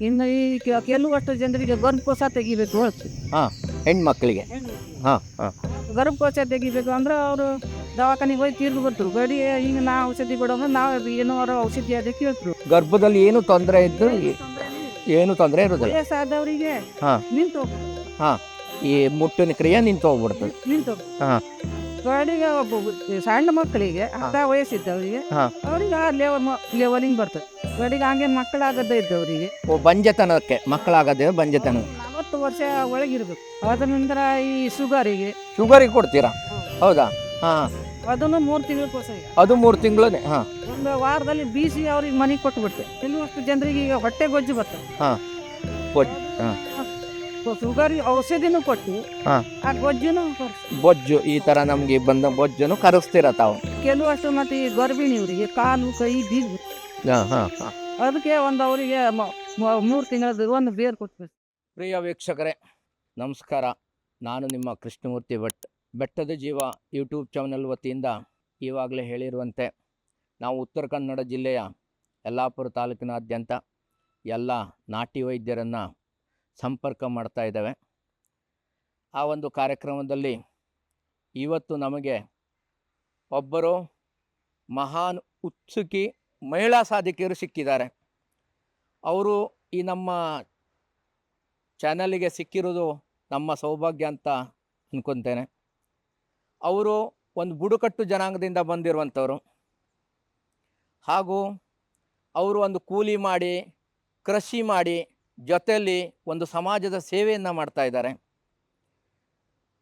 ಇನ್ನು ಈ ಕೆ- ಕೆಲವಷ್ಟು ಜನರಿಗೆ ಗರ್ಭಕೋಶ ತೆಗಿಬೇಕು ಹೆಣ್ಣು ಹೆಣ್ಮಕ್ಳಿಗೆ. ಹಾಂ ಹಾ. ಗರ್ಭಕೋಶ ತೆಗಿಬೇಕು ಅಂದ್ರೆ ಅವರು ದವಾಖಾನೆಗೆ ಹೋಗಿ ತೀರ್ದು ಬರ್ತರು ಗಡಿ ಈಗ ನಾ ಔಷಧಿ ಕೊಡೋದು ನಾವು ಏನೋ ಅವ್ರ ಔಷಧಿ ಅದೇ ಕೇಳ್ತರು. ಗರ್ಭದಲ್ಲಿ ಏನು ತೊಂದರೆ ಇದ್ದು ಏನು ತೊಂದರೆ ಇರೋದಿಲ್ಲ. ವಯಸ್ಸಾದವರಿಗೆ ಹಾ. ನಿಂತು ಈ ಮುಟ್ಟಿನ ಕ್ರಿಯೆ ನಿಂತು ಹೋಗ್ಬಿಡ್ತದೆ. ನಿಂತು ಹಾ. ಕಡೆಗೆ ಒಬ್ಬ ಸಣ್ಣ ಮಕ್ಕಳಿಗೆ ಅರ್ಧ ವಯಸ್ಸಿದ್ದವರಿಗೆ ಅವರಿಗೆ ಅವ್ರಿಗೆ ಆ ಲೆವೆಲ್ ಲೆವಲಿಂಗ್ ಬರ್ತದೆ. ಕಡೆಗೆ ಹಂಗೆ ಮಕ್ಕಳಾಗದೇ ಇದ್ದವರಿಗೆ. ಓ ಬಂಜೆತನಕ್ಕೆ ಮಕ್ಕಳಾಗದೆ ಬಂಜತನ. ನಲವತ್ತು ವರ್ಷ ಒಳಗಿರ್ಬೇಕು. ಅದ ನಂತರ ಈ ಶುಗರಿಗೆ ಶುಗರಿಗೆ ಕೊಡ್ತೀರಾ? ಹೌದಾ. ಹಾ. ಅದನ್ನು ಮೂರು ತಿಂಗಳ ಅದು ಮೂರು ತಿಂಗಳು ಹಾ. ಒಂದು ವಾರದಲ್ಲಿ ಬೀಸಿ ಅವ್ರಿಗೆ ಮನೆಗೆ ಕೊಟ್ಬಿಡ್ತೆ ಕೆಲವಷ್ಟು ಜನರಿಗೆ ಈಗ ಹೊಟ್ಟೆ ಗೊಜ್ಜು ಬರ್ತದೆ. ಗೊಜ್ಜು, ಹಾ. ಶುಗರ್ ಔಷಧಿನೂ ಕೊಟ್ಟು. ಹಾ. ಆ ಗೊಜ್ಜುನು ಕೊಡ್ಸಿ. ಬೊಜ್ಜು ಈ ತರ ನಮ್ಗೆ ಬಂದ ಬೊಜ್ಜನ್ನು ಕರೆಸ್ತೀರ ತಾವು. ಕೆಲವಷ್ಟು ಮತ್ತೆ ಈ ಗರ್ಭಿಣಿಯವರಿಗೆ ಕಾಲು ಕೈ ಬೀಜ ಹಾ ಹಾ ಹಾ. ಅದಕ್ಕೆ ಒಂದು ಅವರಿಗೆ ಮೂರು ತಿಂಗಳದ್ದು ಒಂದು ಬೇರ್ ಕೊಟ್ಬೇಕು ಪ್ರಿಯ ವೀಕ್ಷಕರೇ ನಮಸ್ಕಾರ. ನಾನು ನಿಮ್ಮ ಕೃಷ್ಣಮೂರ್ತಿ ಭಟ್. ಬೆಟ್ಟದ ಜೀವ ಯೂಟ್ಯೂಬ್ ಚಾನಲ್ ವತಿಯಿಂದ ಈವಾಗಲೇ ಹೇಳಿರುವಂತೆ ನಾವು ಉತ್ತರ ಕನ್ನಡ ಜಿಲ್ಲೆಯ ಯಲ್ಲಾಪುರ ತಾಲೂಕಿನಾದ್ಯಂತ ಎಲ್ಲ ನಾಟಿ ವೈದ್ಯರನ್ನು ಸಂಪರ್ಕ ಮಾಡ್ತಾ ಇದ್ದಾವೆ. ಆ ಒಂದು ಕಾರ್ಯಕ್ರಮದಲ್ಲಿ ಇವತ್ತು ನಮಗೆ ಒಬ್ಬರು ಮಹಾನ್ ಉತ್ಸುಕಿ ಮಹಿಳಾ ಸಾಧಕಿಯರು ಸಿಕ್ಕಿದ್ದಾರೆ. ಅವರು ಈ ನಮ್ಮ ಚಾನಲಿಗೆ ಸಿಕ್ಕಿರೋದು ನಮ್ಮ ಸೌಭಾಗ್ಯ ಅಂತ ಅಂದ್ಕೊತೇನೆ ಅವರು ಒಂದು ಬುಡಕಟ್ಟು ಜನಾಂಗದಿಂದ ಬಂದಿರುವಂಥವರು. ಹಾಗೂ ಅವರು ಒಂದು ಕೂಲಿ ಮಾಡಿ, ಕೃಷಿ ಮಾಡಿ ಜೊತೆಯಲ್ಲಿ ಒಂದು ಸಮಾಜದ ಸೇವೆಯನ್ನು ಮಾಡ್ತಾ ಇದ್ದಾರೆ.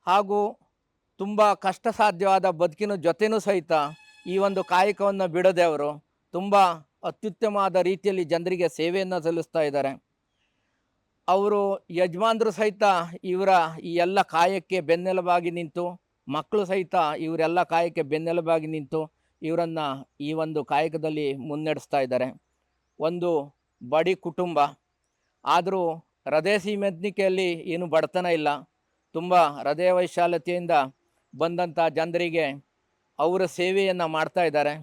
ಹಾಗೂ ತುಂಬ ಕಷ್ಟ ಸಾಧ್ಯವಾದ ಬದುಕಿನ ಜೊತೆನೂ ಸಹಿತ ಈ ಒಂದು ಕಾಯಕವನ್ನು ಬಿಡದೆ ಅವರು ತುಂಬ ಅತ್ಯುತ್ತಮವಾದ ರೀತಿಯಲ್ಲಿ ಜನರಿಗೆ ಸೇವೆಯನ್ನು ಸಲ್ಲಿಸ್ತಾ ಇದ್ದಾರೆ. ಅವರು ಯಜಮಾನರು ಸಹಿತ ಇವರ ಈ ಎಲ್ಲ ಕಾಯಕ್ಕೆ ಬೆನ್ನೆಲುಬಾಗಿ ನಿಂತು, ಮಕ್ಕಳು ಸಹಿತ ಇವರೆಲ್ಲ ಕಾಯಕ್ಕೆ ಬೆನ್ನೆಲುಬಾಗಿ ನಿಂತು ಇವರನ್ನು ಈ ಒಂದು ಕಾಯಕದಲ್ಲಿ ಮುನ್ನಡೆಸ್ತಾ ಇದ್ದಾರೆ. ಒಂದು ಬಡಿ ಕುಟುಂಬ ಆದರೂ ಹೃದಯ ಸೀಮೆದ್ನಿಕೆಯಲ್ಲಿ ಏನು ಬಡತನ ಇಲ್ಲ. ತುಂಬ ಹೃದಯ ವೈಶಾಲ್ಯತೆಯಿಂದ ಬಂದಂಥ ಜನರಿಗೆ ಅವರ ಸೇವೆಯನ್ನು ಮಾಡ್ತಾ ಇದ್ದಾರೆ.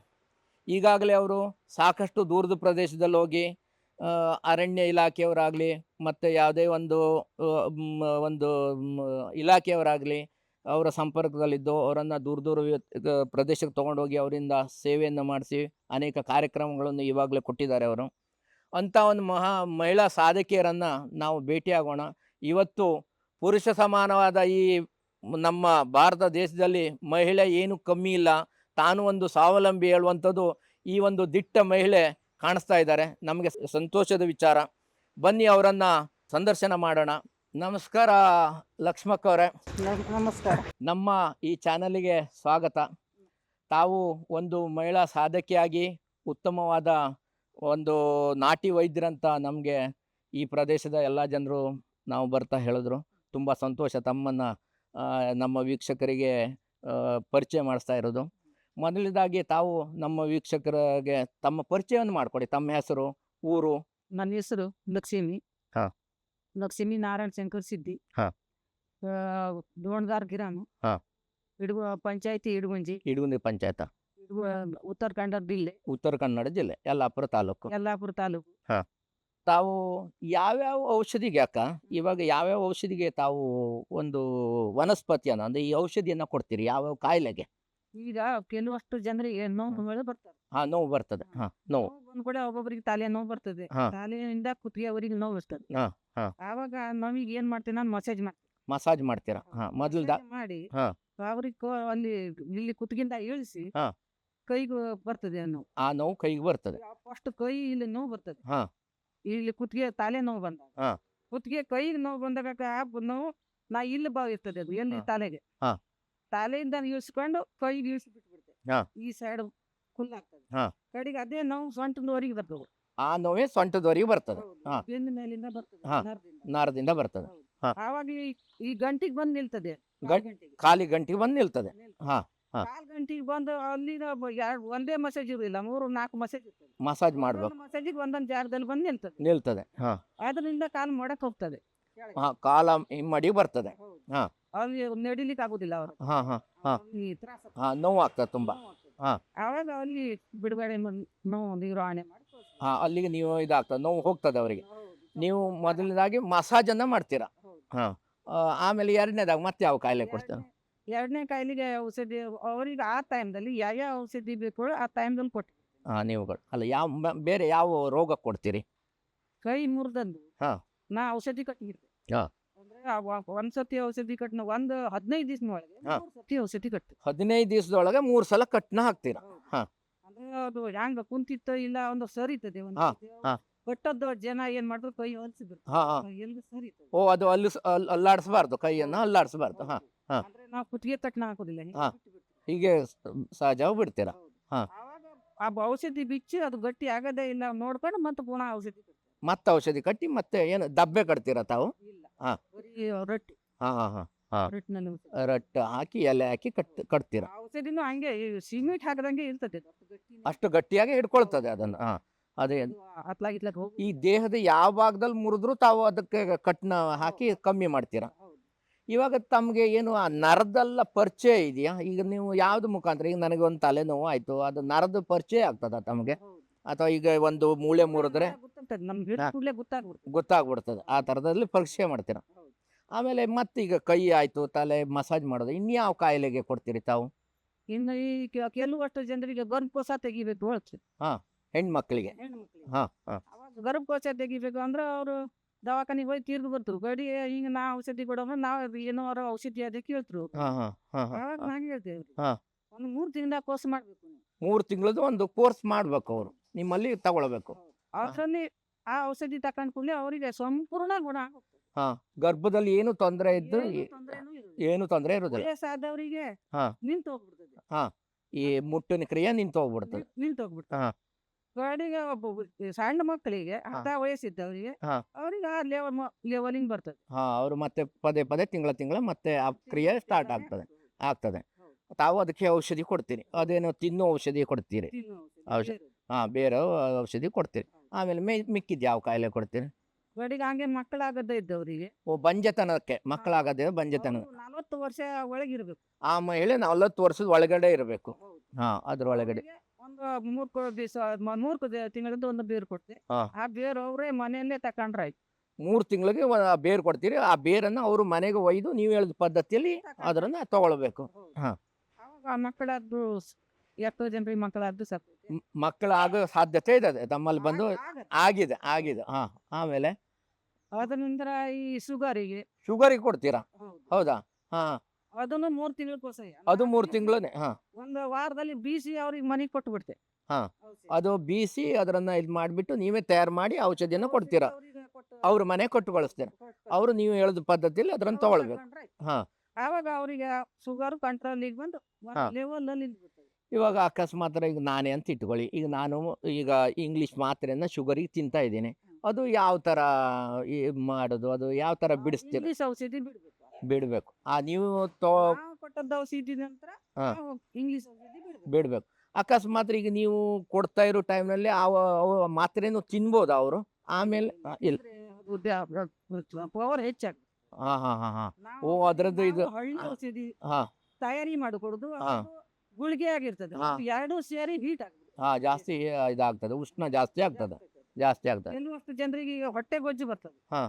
ಈಗಾಗಲೇ ಅವರು ಸಾಕಷ್ಟು ದೂರದ ಪ್ರದೇಶದಲ್ಲಿ ಹೋಗಿ ಅರಣ್ಯ ಇಲಾಖೆಯವರಾಗಲಿ ಮತ್ತು ಯಾವುದೇ ಒಂದು ಒಂದು ಇಲಾಖೆಯವರಾಗಲಿ ಅವರ ಸಂಪರ್ಕದಲ್ಲಿದ್ದು ಅವರನ್ನು ದೂರ ದೂರ ಪ್ರದೇಶಕ್ಕೆ ತೊಗೊಂಡೋಗಿ ಅವರಿಂದ ಸೇವೆಯನ್ನು ಮಾಡಿಸಿ ಅನೇಕ ಕಾರ್ಯಕ್ರಮಗಳನ್ನು ಇವಾಗಲೇ ಕೊಟ್ಟಿದ್ದಾರೆ ಅವರು. ಅಂಥ ಒಂದು ಮಹಾ ಮಹಿಳಾ ಸಾಧಕಿಯರನ್ನು ನಾವು ಭೇಟಿಯಾಗೋಣ. ಇವತ್ತು ಪುರುಷ ಸಮಾನವಾದ ಈ ನಮ್ಮ ಭಾರತ ದೇಶದಲ್ಲಿ ಮಹಿಳೆ ಏನು ಕಮ್ಮಿ ಇಲ್ಲ. ತಾನು ಒಂದು ಸ್ವಾವಲಂಬಿ ಹೇಳುವಂಥದ್ದು ಈ ಒಂದು ದಿಟ್ಟ ಮಹಿಳೆ ಕಾಣಿಸ್ತಾ ಇದ್ದಾರೆ. ನಮಗೆ ಸಂತೋಷದ ವಿಚಾರ. ಬನ್ನಿ ಅವರನ್ನು ಸಂದರ್ಶನ ಮಾಡೋಣ. ನಮಸ್ಕಾರ ಲಕ್ಷ್ಮಕ್ಕ ಅವರೇ. ನಮಸ್ಕಾರ. ನಮ್ಮ ಈ ಚಾನಲಿಗೆ ಸ್ವಾಗತ. ತಾವು ಒಂದು ಮಹಿಳಾ ಸಾಧಕಿಯಾಗಿ ಉತ್ತಮವಾದ ಒಂದು ನಾಟಿ ವೈದ್ಯರಂತ ನಮಗೆ ಈ ಪ್ರದೇಶದ ಎಲ್ಲ ಜನರು ನಾವು ಬರ್ತಾ ಹೇಳಿದ್ರು. ತುಂಬ ಸಂತೋಷ ತಮ್ಮನ್ನು ನಮ್ಮ ವೀಕ್ಷಕರಿಗೆ ಪರಿಚಯ ಮಾಡಿಸ್ತಾ ಇರೋದು. ಮೊದಲನೇದಾಗಿ ತಾವು ನಮ್ಮ ವೀಕ್ಷಕರಿಗೆ ತಮ್ಮ ಪರಿಚಯವನ್ನು ಮಾಡಿಕೊಡಿ. ತಮ್ಮ ಹೆಸರು ಊರು. ನನ್ನ ಹೆಸರು ಲಕ್ಷ್ಮಿ. ಹಾ. ಲಕ್ಷ್ಮಿ ನಾರಾಯಣ ಶಂಕರ್ ಸಿದ್ದಿ. ಹಾ. ದೋಣದಾರ್ ಗಿರಾಮ. ಹಾ. ಇಡುವ ಪಂಚಾಯತಿ ಇಡುಗುಂಜಿ. ಇಡಗುಂದಿ ಪಂಚಾಯತ. ಉತ್ತರ ಕನ್ನಡ ಜಿಲ್ಲೆ. ಉತ್ತರ ಕನ್ನಡ ಜಿಲ್ಲೆ ಯಲ್ಲಾಪುರ ತಾಲೂಕು. ಯಲ್ಲಾಪುರ ತಾಲೂಕು. ತಾವು ಯಾವ್ಯಾವ ಔಷಧಿಗೆ ಅಕ್ಕ ಇವಾಗ ಯಾವ್ಯಾವ ಔಷಧಿಗೆ ತಾವು ಒಂದು ವನಸ್ಪತಿಯನ್ನು ಅಂದ್ರೆ ಈ ಔಷಧಿಯನ್ನ ಕೊಡ್ತೀರಿ ಯಾವ್ಯಾವ ಕಾಯಿಲೆಗೆ? ಈಗ ಕೆಲವಷ್ಟು ಜನರಿಗೆ ನೋವುಗಳು ಬರ್ತದೆ ಹಾ ನೋವು ಬರ್ತದೆ. ಹಾ. ನೋವು. ನೋವು ಬಂದ್ ಕೂಡ ಒಬ್ಬೊಬ್ಬರಿಗೆ ತಲೆ ನೋವು ಬರ್ತದೆ. ಹಾ. ತಲೆಯಿಂದ ಕುತ್ತಿಗೆವರೆಗೆ ನೋವು ಬರ್ತದೆ ಹಾ, ಹಾ. ಆವಾಗ ನಮಗೆ ಏನ್ ಮಾಡ್ತೀನಿ ನಾನು ಮಸಾಜ್ ಮಾಡ್ತೀನಿ. ಮಸಾಜ್ ಮಾಡ್ತೀರಾ? ಹಾ ಮಸಾಜ್ ಮಾಡಿ ಹಾ. ಅವ್ರಿಗೆ ಅಲ್ಲಿ ಇಲ್ಲಿ ಕುತ್ತಿಗೆಯಿಂದ ಇಳಿಸಿ ಹಾ. ಕೈಗೆ ಬರ್ತದೆ ನೋವು ಆ ನೋವು ಕೈಗೆ ಬರ್ತದೆ ಫಸ್ಟ್ ಕೈ ಇಲ್ಲಿ ನೋವು ಬರ್ತದೆ ಹಾ. ಇಲ್ಲಿ ಕುತ್ತಿಗೆ ತಲೆ ನೋವು ಬಂದ ಹಾ. ಕುತ್ತಿಗೆ ಕೈಗೆ ನೋವು ಬಂದಾಗ ಆ ನೋವು ನಾ ಇಲ್ಲಿ ಬಾವ್ ಇರ್ತದೆ ಅದು ಎಲ್ಲಿ ಹಾ. ತಲೆಗೆ ಹಾ. ತಲೆಯಿಂದ ಇಳಿಸ್ಕೊಂಡು ಕೈಗೆ ಇಳಿಸಿ ಹಾ. ಈ ಸೈಡ್ ಫುಲ್ ಆಗ್ತದೆ ಹಾ. ಕಡೆಗೆ ಅದೇ ನೋವು ಸೊಂಟದವರೆಗೆ ಬರ್ತದೆ ಆ ನೋವೇ ಸೊಂಟದವರೆಗೆ ಬರ್ತದೆ ಹಾ. ಬೆನ್ನ ಮೇಲಿಂದ ಬರ್ತದೆ ಹಾ. ನರದಿಂದ. ನಾರದಿಂದ ಬರ್ತದೆ. ಆವಾಗ ಈ- ಈ ಗಂಟಿಗೆ ಬಂದು ನಿಲ್ತದೆ ಕಾಲ್ ಗಂ- ಗಂಟಿಗೆ. ಖಾಲಿ ಗಂಟಿಗೆ ಬಂದು ನಿಲ್ತದೆ ನಿಲ್ತದೆ. ಹಾ, ಹಾ. ಕಾಲ್ ಗಂಟೆಗೆ ಬಂದು ಅಲ್ಲಿ ಬ- ಒಂದೇ ಮಸಾಜ್ ಇರಲಿಲ್ಲ ಮೂರು ನಾಲ್ಕು ಮಸಾಜ್ ಇರ್ತದೆ ಮಸಾಜ್ ಮಾಡ್ಬೇಕು ಮಸಾಜಿಗೆ ಒಂದೊಂದು ಜಾಗದಲ್ಲಿ ಬಂದು ನಿಲ್ತದೆ ನಿಲ್ತದೆ ಹಾ ಅದರಿಂದ ಕಾಲು ಮೊಡಕ್ ಹೋಗ್ತದೆ ಹಾ ಕಾಲ ಹಿಮ್ಮಡಿ ಬರ್ತದೆ ಹಾ. ಅಲ್ಲಿ ನಡಿಲಿಕ್ಕೆ ಆಗುದಿಲ್ಲ ಅವರು ಹಾ ಹಾ ಹಾ. ಹಾ ನೋವು ಆಗ್ತದೆ ತುಂಬಾ ಹಾ. ಅವಾಗ ಅಲ್ಲಿ ಬಿಡುಗಡೆ ಮಾಡ್- ನೋವು ನಿರ್ವಹಣೆ ಮಾಡಿ. ಹಾ ಅಲ್ಲಿಗೆ ನೀವು ಇದಾಗ್ತದೆ ನೋವು ಹೋಗ್ತದೆ ಅವರಿಗೆ ಹೌದು. ನೀವು ಮೊದಲನೇದಾಗಿ ಮಸಾಜನ್ನು ಮಾಡ್ತೀರಾ ಹೌದು. ಹಾ ಆ, ಆಮೇಲೆ ಎರಡನೇದಾಗ ಮತ್ತೆ ಯಾವ ಕಾಯಿಲೆ ಕೊಡ್ತಾರೆ ಎರಡನೇ ಕಾಯಿಲೆಗೆ ಔಷಧಿ ಅವ್ರಿಗೆ ಆ ಟೈಮ್ದಲ್ಲಿ ಯಾವ ಯಾವ ಔಷಧಿ ಬೇಕು ಆ ಟೈಮ್ದಲ್ಲಿ ಕೊಟ್ಟು ಹಾ ನೀವುಗಳು ಅಲ್ಲ ಯಾವ ಮ- ಬೇರೆ ಯಾವ ರೋಗ ಕೊಡ್ತೀರಿ ಕೈ ಮುರಿದಂದು ಹಾ. ನಾ ಔಷಧಿ ಕಟ್ಟಿರ್ತೆ ಹಾ. ಅಂದ್ರೆ ಆ ವ- ಒಂದ್ ಸತಿ ಔಷಧಿ ಕಟ್ಟಿನ ಒಂದು ಹದಿನೈದು ದಿವಸ ಒಳಗೆ ಹಾ. ಮೂರ್ ಸತಿ ಔಷಧಿ ಕಟ್ಟಿ ಹದಿನೈದು ದಿವಸದೊಳಗೆ ಮೂರು ಸಲ ಕಟ್ಟನ ಹಾಕ್ತೀರಾ ಹಾ. ಅಂದ್ರೆ ಅದು ಹೆಂಗ ಕುಂತಿತ್ತ ಇಲ್ಲ ಒಂದು ಸರಿತದೆ ಒಂದು ಹಾ, ಸತಿ. ಹಾ. ಕಟ್ಟದ್ದು ಜನ ಏನ್ ಮಾಡಿದ್ರು ಕೈ ಹೊಲಿಸಿದ್ರು ಹಾ ಹಾ ಎಲ್ಲಿ ಸರಿತದೆ ಓ ಅದು ಅಲ್ಲಿ ಅಲ್ಲಾಡಿಸಬಾರ್ದು ಕೈಯನ್ನು ಅಲ್ಲಾಡಿಸಬಾರ್ದು ಹಾ ಹಾ. ಅಂದ್ರೆ ನಾವು ಕುತ್ತಿಗೆ ಹಾಕೋದಿಲ್ಲ ಹಿಂಗೆ ಹಾ. ಬಿಟ್ಟು ಬಿಡ್ತೀವಿ. ಹೀಗೆ ಸಹಜವಾಗಿ ಬಿಡ್ತೀರಾ ಹಾ. ಆವಾಗ ಆ ಔಷಧಿ ಬಿಚ್ಚಿ ಅದು ಗಟ್ಟಿ ಆಗದೇ ಇಲ್ಲ ನೋಡ್ಕೊಂಡು ಮತ್ತೆ ಪುನಃ ಔಷಧಿ. ಮತ್ತೆ ಔಷಧಿ ಕಟ್ಟಿ ಮತ್ತೆ ಏನು ದಬ್ಬೆ ಕಟ್ತೀರಾ ತಾವು ಇಲ್ಲ ಹಾ. ಬರೀ ರೊಟ್ಟಿ ಹಾ ಹಾ ಹಾ ರೊಟ್ಟಿನಲ್ಲಿ ಔಷಧಿ. ರಟ್ಟು ಹಾಕಿ ಎಲೆ ಹಾಕಿ ಕಟ್ ಕಟ್ತೀರಾ ಆ ಔಷಧಿನೂ ಹಂಗೆ ಈ ಸಿಮೆಂಟ್ ಹಾಕದಂಗೆ ಇರ್ತದೆ ಅಷ್ಟು ಗಟ್ಟಿಯಾಗಿ ಹಿಡ್ಕೊಳ್ತದೆ ಅದನ್ನು ಹಾ ಅದೇ ಅತ್ಲಾಗಿತ್ಲಾಗ ಹೋಗಿ ಈ ದೇಹದ ಯಾವ ಭಾಗದಲ್ಲಿ ಮುರಿದ್ರು ತಾವು ಅದಕ್ಕೆ ಕಟ್ನ ಹಾಕಿ ಕಮ್ಮಿ ಮಾಡ್ತೀರಾ. ಇವಾಗ ತಮಗೆ ಏನು ಆ ನರದಲ್ಲ ಪರಿಚಯ ಇದೆಯಾ? ಈಗ ನೀವು ಯಾವ್ದು ಮುಖಾಂತರ? ಈಗ ನನಗೆ ಒಂದು ತಲೆನೋವು ಆಯ್ತು. ಅದು ನರದ ಪರಿಚಯ ಆಗ್ತದ ತಮಗೆ? ಅಥವಾ ಈಗ ಒಂದು ಮೂಳೆ ಮುರಿದ್ರೆ? ಗೊತ್ತಾಗ್ಬಿಡ್ತದೆ. ಆ ಥರದಲ್ಲಿ ಪರೀಕ್ಷೆ ಮಾಡ್ತೀರ. ಆಮೇಲೆ ಮತ್ತೀಗ ಕೈ ಆಯಿತು ತಲೆ ಮಸಾಜ್ ಮಾಡೋದು. ಇನ್ಯಾವ ಕಾಯಿಲೆಗೆ ಕೊಡ್ತೀರಿ ತಾವು? ಇನ್ನು ಈ ಕೆಲವಷ್ಟು ಜನರಿಗೆ ಗರ್ಭಕೋಶ ತೆಗಿಬೇಕು ಹೇಳ್ತೀವಿ ಹೆಣ್ಮಕ್ಳಿಗೆ. ಹೆಣ್ಮಕ್ಳಿಗೆ. ಹಾಂ ಹಾಂ. ಗರ್ಭಕೋಶ ತೆಗಿಬೇಕು ಅಂದ್ರೆ ಅವರು ದವಾಖಾನಿಗೆ ಹೋಗಿ ತೀರ್ದು ಬರ್ತರು. ಗಡಿ ಹಿಂಗ ನಾ ಔಷಧಿ ಕೊಡೋದ್ರೆ ನಾವ್ ಏನೋ ಅವ್ರ ಔಷಧಿ ಅದೇ ಕೇಳ್ತರು. ಹಾ ಹಾ ಅವಾಗ. ಒಂದು ಮೂರು ತಿಂಗಳ ಕೋರ್ಸ್ ಮಾಡ್ಬೇಕು ಮೂರ್ ಮೂರು ತಿಂಗಳದ್ದು ಒಂದು ಕೋರ್ಸ್ ಮಾಡ್ಬೇಕು ಅವರು. ನಿಮ್ಮಲ್ಲಿ ತಗೊಳ್ಬೇಕು. ಅದ್ರಲ್ಲಿ ಆ ಔಷಧಿ ತಕೊಂಡ್ ಕೂಡಲೇ ಅವರಿಗೆ ಸಂಪೂರ್ಣ ಗುಣ ಆಗುತ್ತೆ. ಹಾ. ಗರ್ಭದಲ್ಲಿ ಏನು ತೊಂದರೆ ಇದ್ದು ಏನು ತೊಂದ್ರೆನೂ ಇರುದಿಲ್ಲ. ಏನು ತೊಂದರೆ ವಯಸ್ಸಾದವರಿಗೆ ಹಾ. ನಿಂತು ಹೋಗ್ಬಿಡ್ತದೆ. ಈ ಮುಟ್ಟಿನ ಕ್ರಿಯೆ ನಿಂತು ಹೋಗ್ಬಿಡ್ತದೆ. ನಿಂತು ಹೋಗ್ಬಿಡ್ತದೆ. ಹಾ. ಗಾಡಿಗೆ ಒಬ್ಬ ಸಣ್ಣ ಮಕ್ಕಳಿಗೆ ಅರ್ಧ ವಯಸ್ಸಿದ್ದವರಿಗೆ ಹಾ. ಅವ್ರಿಗೆ ಆ ಲೆವೆಲ್ ಲೆವೆಲಿಂಗ್ ಬರ್ತದೆ. ಹಾ ಅವರು ಮತ್ತೆ ಪದೇ ಪದೇ ತಿಂಗಳ ತಿಂಗಳ ಮತ್ತೆ ಆ ಕ್ರಿಯೆ ಸ್ಟಾರ್ಟ್ ಆಗ್ತದೆ ಆಗ್ತದೆ. ತಾವು ಅದಕ್ಕೆ ಔಷಧಿ ಕೊಡ್ತೀರಿ ಅದೇನು ತಿನ್ನೋ ಔಷಧಿ ಕೊಡ್ತೀರಿ. ತಿನ್ನೋ ಔಷಧಿ. ಹಾ ಬೇರೆ ಔಷಧಿ ಕೊಡ್ತೀರಿ. ಆಮೇಲೆ ಮೇ ಮಿಕ್ಕಿದ್ ಯಾವ ಕಾಯಿಲೆ ಕೊಡ್ತೀರಿ? ಗಾಡಿಗೆ ಹಂಗೆ ಮಕ್ಕಳಾಗದೇ ಇದ್ದವರಿಗೆ ಓ ಬಂಜತನಕ್ಕೆ ಮಕ್ಕಳಾಗದೆ ಬಂಜತನ. ನಲವತ್ತು ವರ್ಷ ಒಳಗಿರ್ಬೇಕು. ಆ ಮಹಿಳೆ ನಲವತ್ತು ವರ್ಷದ ಒಳಗಡೆ ಇರಬೇಕು. ಹಾ ಅದ್ರ ಒಳಗಡೆ ಅವ್ರಿಗೆ ಮೂರ್ಕು ದಿವಸ ಮೂರ್ಕು ತಿಂಗಳದ್ದು ಒಂದು ಬೇರು ಕೊಡ್ತೀವಿ ಹಾ. ಆ ಬೇರು ಅವರೇ ಮನೆಯಲ್ಲೇ ತಕೊಂಡ್ರಾಯ್ತು ಮೂರು ತಿಂಗಳಿಗೆ ಬೇರು ಕೊಡ್ತೀರಿ. ಆ ಬೇರನ್ನು ಅವರು ಮನೆಗೆ ಒಯ್ದು ನೀವು ಹೇಳಿದ ಪದ್ಧತಿಯಲ್ಲಿ ಅದ್ರನ್ನ ತಗೊಳ್ಬೇಕು. ಹಾ. ಅವಾಗ ಆ ಮಕ್ಕಳದ್ದು ಸ್- ಎಷ್ಟೋ ಜನರಿಗೆ ಮಕ್ಕಳದ್ದು ಮಕ್ಕಳಾಗ ಮ್- ಮಕ್ಕಳಾಗೋ ಸಾಧ್ಯತೆ ಇದೆ ತಮ್ಮಲ್ಲಿ ಬಂದು ಆಗ- ಆಗಿದೆ ಆಗಿದೆ. ಹಾ ಆಮೇಲೆ? ಅದ ನಂತರ ಈ ಶುಗರಿಗೆ. ಶುಗರಿಗೆ ಕೊಡ್ತೀರಾ? ಹೌದಾ? ಹಾ. ಅದನ್ನು ಮೂರ್ ತಿಂಗಳ ಕೋಸ ಅದು ಮೂರು ತಿಂಗಳೇ ಹಾ. ಒಂದು ವಾರದಲ್ಲಿ ಬೀಸಿ ಅವ್ರಿಗೆ ಮನೆಗೆ ಕೊಟ್ಟು ಬಿಡ್ತೆ ಹಾ. ಅದು ಬೀಸಿ ಅದರನ್ನ ಇದು ಮಾಡಿಬಿಟ್ಟು ನೀವೇ ತಯಾರು ಮಾಡಿ ಔಷಧಿಯನ್ನು ಕೊಡ್ತೀರಾ. ಅವ್ರ ಮನೆ ಕೊಟ್ಟು ಕಳಿಸ್ತೀರ. ಅವರು ನೀವು ಹೇಳಿದ ಪದ್ಧತಿಯಲ್ಲಿ ಅದ್ರನ್ನ ತಗೊಳ್ಬೇಕು. ಹಾ. ಆವಾಗ ಅವರಿಗೆ ಶುಗರ್ ಕಂಟ್ರೋಲಿಗೆ ಬಂದು ಹಾ. ಲೆವೆಲ್ ಅಲ್ಲಿ. ಇವಾಗ ಅಕಸ್ಮಾತ್ ಈಗ ನಾನೇ ಅಂತ ಇಟ್ಕೊಳ್ಳಿ. ಈಗ ನಾನು ಈಗ ಇಂಗ್ಲಿಷ್ ಮಾತ್ರೆಯನ್ನ ಶುಗರಿಗೆ ತಿಂತಾ ಇದ್ದೀನಿ. ಅದು ಯಾವ ಥರ ಮಾಡೋದು? ಅದು ಯಾವ ಥರ ಬಿಡಿಸ್ತೀರ? ಇಂಗ್ಲಿಷ್ ಔಷಧಿ ಬಿಡ್ಬೇಕು ಬಿಡಬೇಕು. ಆ ನೀವು ತೋ ನಾವು ಕೊಟ್ಟದ್ದು ಔಷಧಿ ನಂತರ ಹಾ. ನಾವು ಇಂಗ್ಲಿಷ್ ಔಷಧಿ ಬಿಡ್ಬೇಕು. ಬಿಡಬೇಕು. ಅಕಸ್ಮಾತ್ ಈಗ ನೀವು ಕೊಡ್ತಾ ಇರೋ ಟೈಮ್ನಲ್ಲಿ ಆ ಅವ ಮಾತ್ರೆನೂ ತಿನ್ಬೋದು ಅವರು. ಆಮೇಲೆ ಆ, ಇಲ್ಲ. ಪವರ್ ಹೆಚ್ಚಾಗ ಹಾಂ ಹಾಂ ಹಾಂ ಹಾಂ. ಓ, ಅದ್ರದ್ದು ಇದು- ಹಳ್ಳಿ ಔಷಧಿ ಹಾಂ. ತಯಾರಿ ಮಾಡಿಕೊಡುದು ಹಾ. ಗುಳಿಗೆ ಆಗಿರ್ತದೆ. ಹಾ. ಎರಡು ಸೇರಿ ಹೀಟ್ ಆಗ್ತದೆ. ಹಾಂ ಜಾಸ್ತಿ ಇದಾಗ್ತದೆ. ಉಷ್ಣ ಜಾಸ್ತಿ ಆಗ್ತದೆ. ಜಾಸ್ತಿ ಆಗ್ತದೆ. ಕೆಲವಷ್ಟು ಜನರಿಗೆ ಈಗ ಹೊಟ್ಟೆ ಗೊಜ್ಜು ಬರ್ತದೆ. ಹಾ.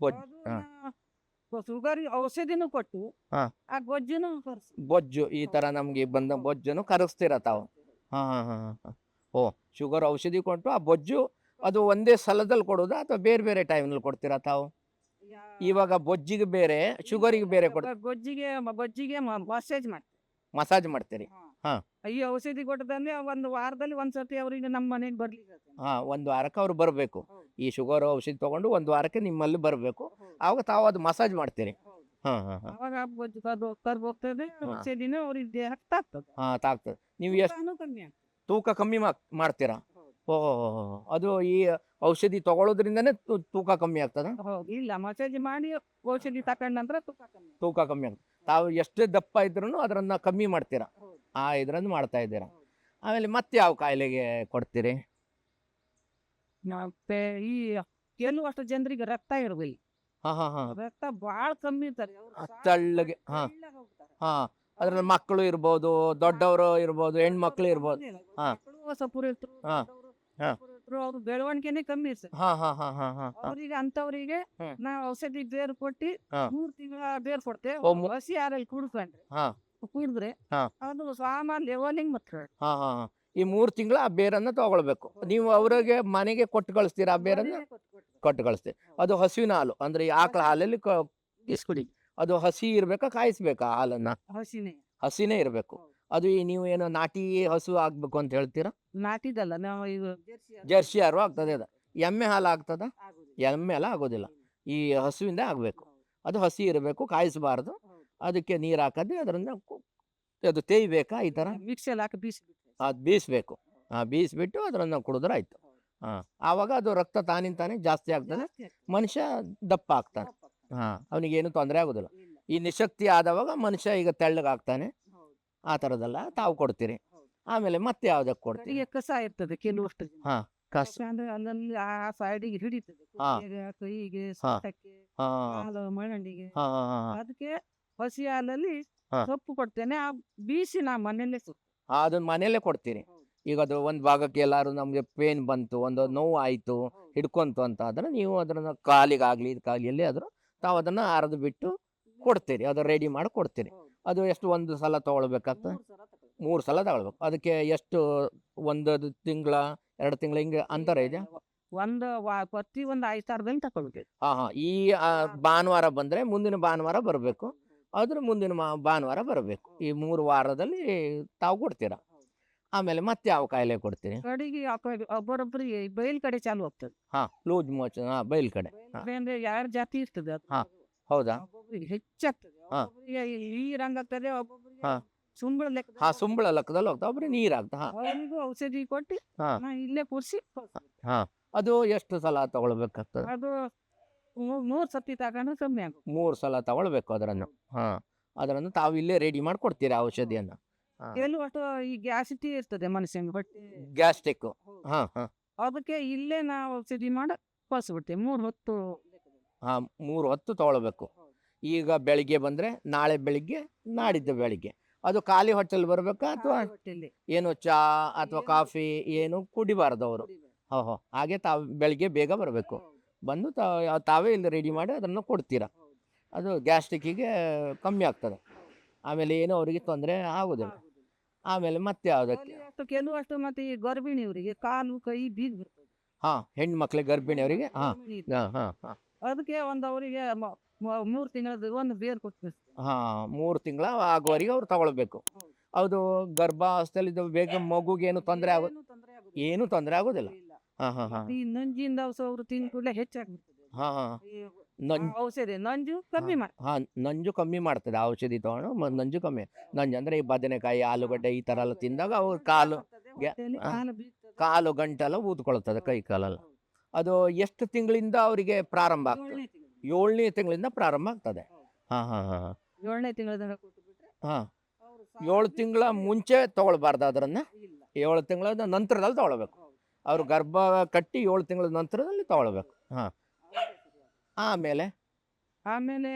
ಗೊಜ್ಜು, ಶುಗರ್ ಔಷಧಿನೂ ಕೊಟ್ಟು ಹಾ. ಆ ಗೊಜ್ಜುನು ಕರ್ಸಿ. ಬೊಜ್ಜು ಈ ತರ ನಮ್ಗೆ ಬಂದ ಬೊಜ್ಜನ್ನು ಕರಗಿಸ್ತೀರ ತಾವು. ಹಾ ಹಾ ಹಾಂ ಹಾಂ ಓ ಶುಗರ್ ಔಷಧಿ ಕೊಟ್ಟು ಆ ಬೊಜ್ಜು ಅದು ಒಂದೇ ಸಲದಲ್ಲಿ ಕೊಡೋದಾ ಅಥವಾ ಬೇರೆ ಬೇರೆ ಟೈಮ್ನಲ್ಲಿ ಕೊಡ್ತೀರಾ ತಾವು? ಇವಾಗ ಬೊಜ್ಜಿಗೆ ಬೇರೆ ಶುಗರಿಗೆ ಬೇರೆ ಕೊಡ್ತೀರಾ ಗೊಜ್ಜಿಗೆ ಗೊಜ್ಜಿಗೆ ಮಸಾಜ್ ಮಾಡ್ತೀವಿ. ಮಸಾಜ್ ಮಾಡ್ತೀರಿ. ಹಾ. ಈ ಔಷಧಿ ಕೊಟ್ಟದಂದ್ರೆ ಒಂದು ವಾರದಲ್ಲಿ ಒಂದ್ಸತಿ ಅವರಿಗೆ ನಮ್ಮ ಮನೆಗೆ ಬರ್ಲಿಕ್ಕೆ ಹಾ ಒಂದ್ ವಾರಕ್ಕೆ ಅವ್ರು ಬರಬೇಕು. ಈ ಶುಗರ್ ಔಷಧಿ ತಗೊಂಡು ಒಂದು ವಾರಕ್ಕೆ ನಿಮ್ಮಲ್ಲಿ ಬರಬೇಕು. ಅವಾಗ ಆವಾಗ ತಾವು ಅದು ಮಸಾಜ್ ಮಾಡ್ತೀರಿ. ಹಾ ಹಾ ಅವಾಗ ಹೋಗ್ತದೆ ಔಷಧಿನ ಅವ್ರಿಗೆ ದೇಹಕ್ಕೆ ತಾಗ್ತದೆ. ಹಾ ತಾಗ್ತದೆ. ನೀವು ಎಷ್ಟು ತೂಕನೂ ಕಮ್ಮಿ ಆಗ್ತದೆ. ತೂಕ ಕಮ್ಮಿ ಮಾಡ್ತೀರಾ. ಓ ಅದು ಈ ಔಷಧಿ ತಗೊಳ್ಳೋದ್ರಿಂದನೇ ತು- ತೂಕ ಕಮ್ಮಿ ಆಗ್ತದ? ಹೌದು. ಇಲ್ಲ ಮಸಾಜ್ ಮಾಡಿ ಔಷಧಿ ತಕೊಂಡ ನಂತರ ತೂಕ ಕಮ್ಮಿ ಆಗ್ತದೆ. ತೂಕ ಕಮ್ಮಿ ಆಗ್ತದೆ. ತಾವು ಎಷ್ಟು ದಪ್ಪ ಇದ್ರೂ ಅದರನ್ನು ಕಮ್ಮಿ ಮಾಡ್ತೀರಾ. ಆ ಇದ್ರನ್ನು ಮಾಡ್ತಾ ಇದ್ದೀರಾ ಆಮೇಲೆ ಮತ್ತೆ ಯಾವ ಕಾಯಿಲೆಗೆ ಕೊಡ್ತೀರಿ ಮತ್ತೆ ಈ ಕೆಲವಷ್ಟು ಜನರಿಗೆ ರಕ್ತ ಇರೋದಿಲ್ಲ ಹಾ ಹಾ ಹಾ ರಕ್ತ ಭಾಳ ಕಮ್ಮಿ ಇರ್ತಾರೆ ಅವ್ರು ತೆಳ್ಳಗೆ, ಹಾ. ಹೋಗ್ತಾರೆ. ಹಾ ಅದ್ರಲ್ಲಿ ಮಕ್ಕಳು ಇರ್ಬೋದು ದೊಡ್ಡವರು ಇರ್ಬೋದು ಹೆಣ್ಮಕ್ಳು ಇರ್ಬೋದು ಹಾ. ಮಕ್ಕಳು ಇರ್ತರು ಹಾ. ದೊಡ್ಡವರು ಹಾ. ಅವ್ರ ಬೆಳವಣಿಗೆನೆ ಕಮ್ಮಿ ಇರ್ತದೆ. ಹಾ ಹಾ ಹಾ ಹಾ ಹಾ ಹಾ. ಅವ್ರಿಗೆ ಅಂತವ್ರಿಗೆ ಹ್ಮ್. ನಾವು ಔಷಧಿ ಬೇರು ಕೊಟ್ಟಿ ಹಾ. ಮೂರ್ ತಿಂಗಳ ಬೇರ್ ಕೊಡ್ತೇವೆ ಓ, ಮು- ಹಸಿ ಹಾಲಲ್ಲಿ ಕುಡ್ಕೊಂಡ್ರೆ ಹಾ. ಕುಡಿದ್ರೆ ಹಾ. ಅದು ಸಾಮಾನ್ ಲೆವೆಲಿಂಗ್ ಮತ್ತೆ ಹಾ ಹಾ ಹಾ. ಈ ಮೂರು ತಿಂಗಳ ಆ ಬೇರನ್ನ ತಗೊಳ್ಬೇಕು. ನೀವು ಅವ್ರಿಗೆ ಮನೆಗೆ ಕೊಟ್ಟು ಕಳಿಸ್ತೀರಾ ಆ ಬೇರನ್ನ? ಕೊಟ್ಟು ಕಳಿಸ್ತೀರಿ ಅದು ಹಸುವಿನ ಹಾಲು. ಅಂದ್ರೆ ಈ ಆಕಳ ಹಾಲಲ್ಲಿ ಕ- ಇಸ್ಕೊಡಿ. ಅದು ಹಸಿ ಇರ್ಬೇಕಾ ಕಾಯಿಸ್ಬೇಕಾ ಹಾಲನ್ನ? ಹಸಿನೇ. ಹಸಿನೇ ಇರಬೇಕು. ಅದು ಈ ನೀವು ಏನೋ ನಾಟಿ ಹಸು ಆಗ್ಬೇಕು ಅಂತ ಹೇಳ್ತೀರಾ? ನಾಟಿದಲ್ಲ ನಾವು ಇದು ಜರ್ಸಿ ಯಾರು ಆಗ್ತದೆ ಅದು. ಎಮ್ಮೆ ಹಾಲು ಆಗ್ತದ. ಎಮ್ಮೆ ಹಾಲು ಆಗೋದಿಲ್ಲ. ಈ ಹಸುವಿಂದ ಆಗಬೇಕು. ಅದು ಹಸಿ ಇರಬೇಕು ಕಾಯಿಸಬಾರ್ದು. ಅದಕ್ಕೆ ನೀರು ಹಾಕದೆ ಅದರಿಂದ ಕು- ಅದು ತೇಯ್ಬೇಕಾ ಈ ಥರ? ಮಿಕ್ಸಲ್ಲಿ ಹಾಕಿ ಬೀಸಿ ಅದು ಬೀಸಬೇಕು. ಹಾಂ ಬೀಸ್ಬಿಟ್ಟು ಅದರನ್ನ ಕುಡಿದ್ರೆ ಆಯ್ತು. ಹಾಂ ಆವಾಗ ಅದು ರಕ್ತ ತಾನಿನ ತಾನೇ ಜಾಸ್ತಿ ಆಗ್ತದೆ. ಮನುಷ್ಯ ದಪ್ಪ ಆಗ್ತಾನೆ. ಹಾಂ ಅವನಿಗೇನು ತೊಂದರೆ ಆಗೋದಿಲ್ಲ. ಈ ನಿಶಕ್ತಿ ಆದವಾಗ ಮನುಷ್ಯ ಈಗ ತೆಳ್ಳಗಾಗ್ತಾನೆ. ಆ ಥರದ್ದೆಲ್ಲ ತಾವು ಕೊಡ್ತೀರಿ. ಆಮೇಲೆ ಮತ್ತೆ ಯಾವ್ದಕ್ಕೆ ಕೊಡ್ತೀರಿ? ಕಡೆಗೆ ಕಸ ಇರ್ತದೆ ಕೆಲವಷ್ಟು. ಹಾ, ಕಸ. ಅಂದ್ರೆ ಅಲ್ಲಲ್ಲಿ ಆ ಸೈಡಿಗೆ ಹಿಡಿತದೆ. ಹಾ. ಕುತ್ತಿಗೆಗೆ, ಕೈಗೆ ಹಾ. ಸೊಂಟಕ್ಕೆ ಹಾಂ. ಕಾಲು ಮಳಂಡಿಗೆ ಹಾಂ ಹಾಂ ಅದಕ್ಕೆ ಹಸಿ ಹಾಲಲ್ಲಿ ಹಾ. ಸೊಪ್ಪು ಕೊಡ್ತೇನೆ. ಆ ಬೀಸಿ ನಾ ಮನೆಯಲ್ಲೇ ಸೊಪ್ಪು. ಅದನ್ನ ಮನೆಯಲ್ಲೇ ಕೊಡ್ತೀರಿ. ಈಗ ಅದು ಒಂದು ಭಾಗಕ್ಕೆ ಎಲ್ಲಾರು ನಮಗೆ ಪೇನ್ ಬಂತು ಒಂದು ನೋವು ಆಯಿತು ಹಿಡ್ಕೊಂತು ಅಂತ ಆದ್ರೆ ನೀವು ಅದನ್ನ ಕಾಲಿಗಾಗಲಿ ಇದಕ್ಕಾಗಲಿ ಎಲ್ಲಿ ಆದರೂ ತಾವು ಅದನ್ನು ಅರೆದು ಬಿಟ್ಟು ಕೊಡ್ತೀರಿ. ಅದು ರೆಡಿ ಮಾಡಿ ಕೊಡ್ತೀರಿ. ಅದು ಎಷ್ಟು ಒಂದು ಸಲ ತೊಗೊಳ್ಬೇಕಾಗ್ತದೆ? ಮೂರು ಸಲ ತಗೊಳ್ಬೇಕು. ಅದಕ್ಕೆ ಎಷ್ಟು ಒಂದು ತಿಂಗಳ ಎರಡು ತಿಂಗಳ ಹಿಂಗೆ ಅಂತರ ಇದೆ ಒಂದು ಪ್ರತಿ ಒಂದು ಐದು ಸಾವಿರದಲ್ಲಿ ತಗೊಳ್ಬೇಕು. ಹಾಂ ಹಾಂ. ಈ ಆ, ಭಾನುವಾರ ಬಂದರೆ ಮುಂದಿನ ಭಾನುವಾರ ಬರಬೇಕು. ಅದ್ರ ಮುಂದಿನ ಮಾ ಭಾನುವಾರ ಬರಬೇಕು. ಈ ಮೂರು ವಾರದಲ್ಲಿ ತಾವು ಕೊಡ್ತೀರಾ? ಆಮೇಲೆ ಮತ್ತೆ ಯಾವ ಕಾಯಿಲೆ ಕೊಡ್ತೀರಿ? ಕಡೆಗೆ ಯಾಕೋ- ಒಬ್ಬರೊಬ್ಬರಿಗೆ ಬಯಲ್ ಕಡೆ ಚಾಲು ಹೋಗ್ತದೆ. ಹಾಂ ಲೂಜ್ ಮೋಚನ್ ಹಾಂ ಬೈಲ್ ಕಡೆ. ಹಾಂ. ಕಡೆ ಅಂದ್ರೆ ಯಾರ ಜಾತಿ ಇರ್ತದೆ ಅದು. ಹಾ. ಹೌದಾ? ಒಬ್ಬೊಬ್ರಿಗೆ ಹೆಚ್ಚಾಗ್ತದೆ. ಹಾ. ಒಬ್ಬೊಬ್ರಿಗೆ ಈ ರಂಗ ಆಗ್ತದೆ ಒಬ್ಬೊಬ್ರಿಗೆ ಹಾ. ಸುಂಬಳ ಲೆಕ್ಕ ಹಾಂ ಸುಂಬಳ ಲೆಕ್ಕದಲ್ಲಿ ಹೋಗ್ತಾ ಒಬ್ರು ನೀರು ಆಗ್ತಾ ಹಾಂ. ಅವನಿಗೂ ಔಷಧಿ ಕೊಟ್ಟು ಹಾ. ನಾ ಇಲ್ಲೇ ಕೂರಿಸಿ ಹಾಂ. ಅದು ಎಷ್ಟು ಸಲ ತಗೊಳ್ಬೇಕಾಗ್ತದೆ? ಅದು ಮೂ- ಮೂರ್ ಸತಿ ತಗೊಂಡು ಕಮ್ಮಿ ಆಗುತ್ತೆ. ಮೂರು ಸಲ ತಗೊಳ್ಬೇಕು ಅದರನ್ನು. ಹಾ. ಅದರನ್ನು ತಾವು ಇಲ್ಲೇ ರೆಡಿ ಮಾಡಿ ಕೊಡ್ತೀರಾ ಔಷಧಿಯನ್ನು ಎಲ್ಲೂ ಈ ಗ್ಯಾಸಿಟಿ ಇರ್ತದೆ ಮನುಷ್ಯಂಗೆ ಹೊಟ್ಟೆ ಗ್ಯಾಸ್ಟಿಕ್ಕು ಹಾ ಹಾಂ. ಅದಕ್ಕೆ ಇಲ್ಲೇ ನಾವು ಔಷಧಿ ಮಾಡಿ ಕಳ್ಸಿಬಿಡ್ತೇವೆ ಮೂರು ಹೊತ್ತು ಹಾಂ ಮೂರು ಹೊತ್ತು ತೊಗೊಳ್ಬೇಕು. ಈಗ ಬೆಳಿಗ್ಗೆ ಬಂದರೆ ನಾಳೆ ಬೆಳಿಗ್ಗೆ ನಾಡಿದ್ದು ಬೆಳಿಗ್ಗೆ. ಅದು ಖಾಲಿ ಹೊಟ್ಟೆಲಿ ಬರಬೇಕಾ ಅಥವಾ ಏನು ಚಾ ಅಥವಾ ಕಾಫಿ ಏನು ಕುಡಿಬಾರ್ದು ಅವರು. ಹೋ ಹೋ ಹಾಗೆ ತಾವು ಬೆಳಿಗ್ಗೆ ಬೇಗ ಬರಬೇಕು. ಬಂದು ತಾವು ತಾವೇ ಇಲ್ಲಿ ರೆಡಿ ಮಾಡಿ ಅದನ್ನು ಕೊಡ್ತೀರಾ? ಅದು ಗ್ಯಾಸ್ಟ್ರಿಕ್ಕಿಗೆ ಕಮ್ಮಿ ಆಗ್ತದೆ. ಆಮೇಲೆ ಏನು ಅವರಿಗೆ ತೊಂದರೆ ಆಗೋದಿಲ್ಲ. ಆಮೇಲೆ ಮತ್ತೆ ಯಾವುದಕ್ಕೆ? ಕೆಲವಷ್ಟು ಮತ್ತೆ ಈ ಗರ್ಭಿಣಿಯವರಿಗೆ ಕಾಲು ಕೈ ಬೀಗ ಹಾಂ ಹೆಣ್ಮಕ್ಳಿಗೆ ಗರ್ಭಿಣಿಯವರಿಗೆ? ಹಾಂ. ಹಾಂ ಹಾಂ ಹಾಂ. ಅದಕ್ಕೆ ಒಂದು ಅವರಿಗೆ ಮೂರು ತಿಂಗಳದ್ದು ಒಂದು ಬೇರ್ ಕೊಡ್ತೀವಿ ಹಾ ಮೂರು ತಿಂಗಳ ಆಗುವವರೆಗೆ ಅವ್ರು ತಗೊಳ್ಬೇಕು. ಹೌದು. ಅದು ಗರ್ಭಾವಸ್ಥೆಯಲ್ಲಿ ಇದು ಬೇಗ ಮಗುಗೆ ಏನು ತೊಂದರೆ ಆಗೋ ಏನು ತೊಂದರೆ ಆಗೋದಿಲ್ಲ. ಹಾ ಹಾ ಹಾಂ. ಈ ನಂಜಿಂದ ಔಷಧ ಅವರು ತಿಂದ ಕೂಡಲೇ ಹೆಚ್ಚಾಗ್ಬಿಡ್ತದೆ. ಹಾಂ ಹಾಂ. ಈ ನಂಜು ಆ ಔಷಧಿ ನಂಜು ಕಮ್ಮಿ ಮಾಡಿ ಹಾ ನಂಜು ಕಮ್ಮಿ ಮಾಡ್ತದೆ ಔಷಧಿ ತಗೊಂಡು ಮ- ನಂಜು ಕಮ್ಮಿ. ನಂಜು ಅಂದ್ರೆ ಈ ಬದನೆಕಾಯಿ ಆಲೂಗಡ್ಡೆ ಈ ತರ ಎಲ್ಲ ತಿಂದಾಗ ಅವ್ರು ಕಾಲು ಹೊಟ್ಟೆಯಲ್ಲಿ. ಕಾಲು. ಕಾಲು ಗಂಟೆಲ್ಲ ಊದ್ಕೊಳ್ತದೆ ಕೈ ಕಾಲೆಲ್ಲ. ಅದು ಎಷ್ಟು ತಿಂಗಳಿಂದ ಅವರಿಗೆ ಪ್ರಾರಂಭ ಆಗ್ತದೆ? ಏಳನೇ ತಿಂಗಳಿಂದ. ಪ್ರಾರಂಭ ಆಗ್ತದೆ. ಹಾಂ ಹಾಂ ಹಾಂ ಏಳನೇ ಹಾಂ. ಏಳು ತಿಂಗಳ ಮುಂಚೆ ತಗೊಳ್ಬಾರ್ದು ಅದನ್ನು ಇಲ್ಲ. ಏಳು ತಿಂಗಳ ನಂತರದಲ್ಲಿ ತಗೊಳ್ಬೇಕು. ಅವ್ರು ಗರ್ಭ ಕಟ್ಟಿ ಏಳು ತಿಂಗಳ ನಂತರದಲ್ಲಿ ತಗೊಳ್ಬೇಕು. ಹಾಂ. ಆಮೇಲೆ? ಆಮೇಲೆ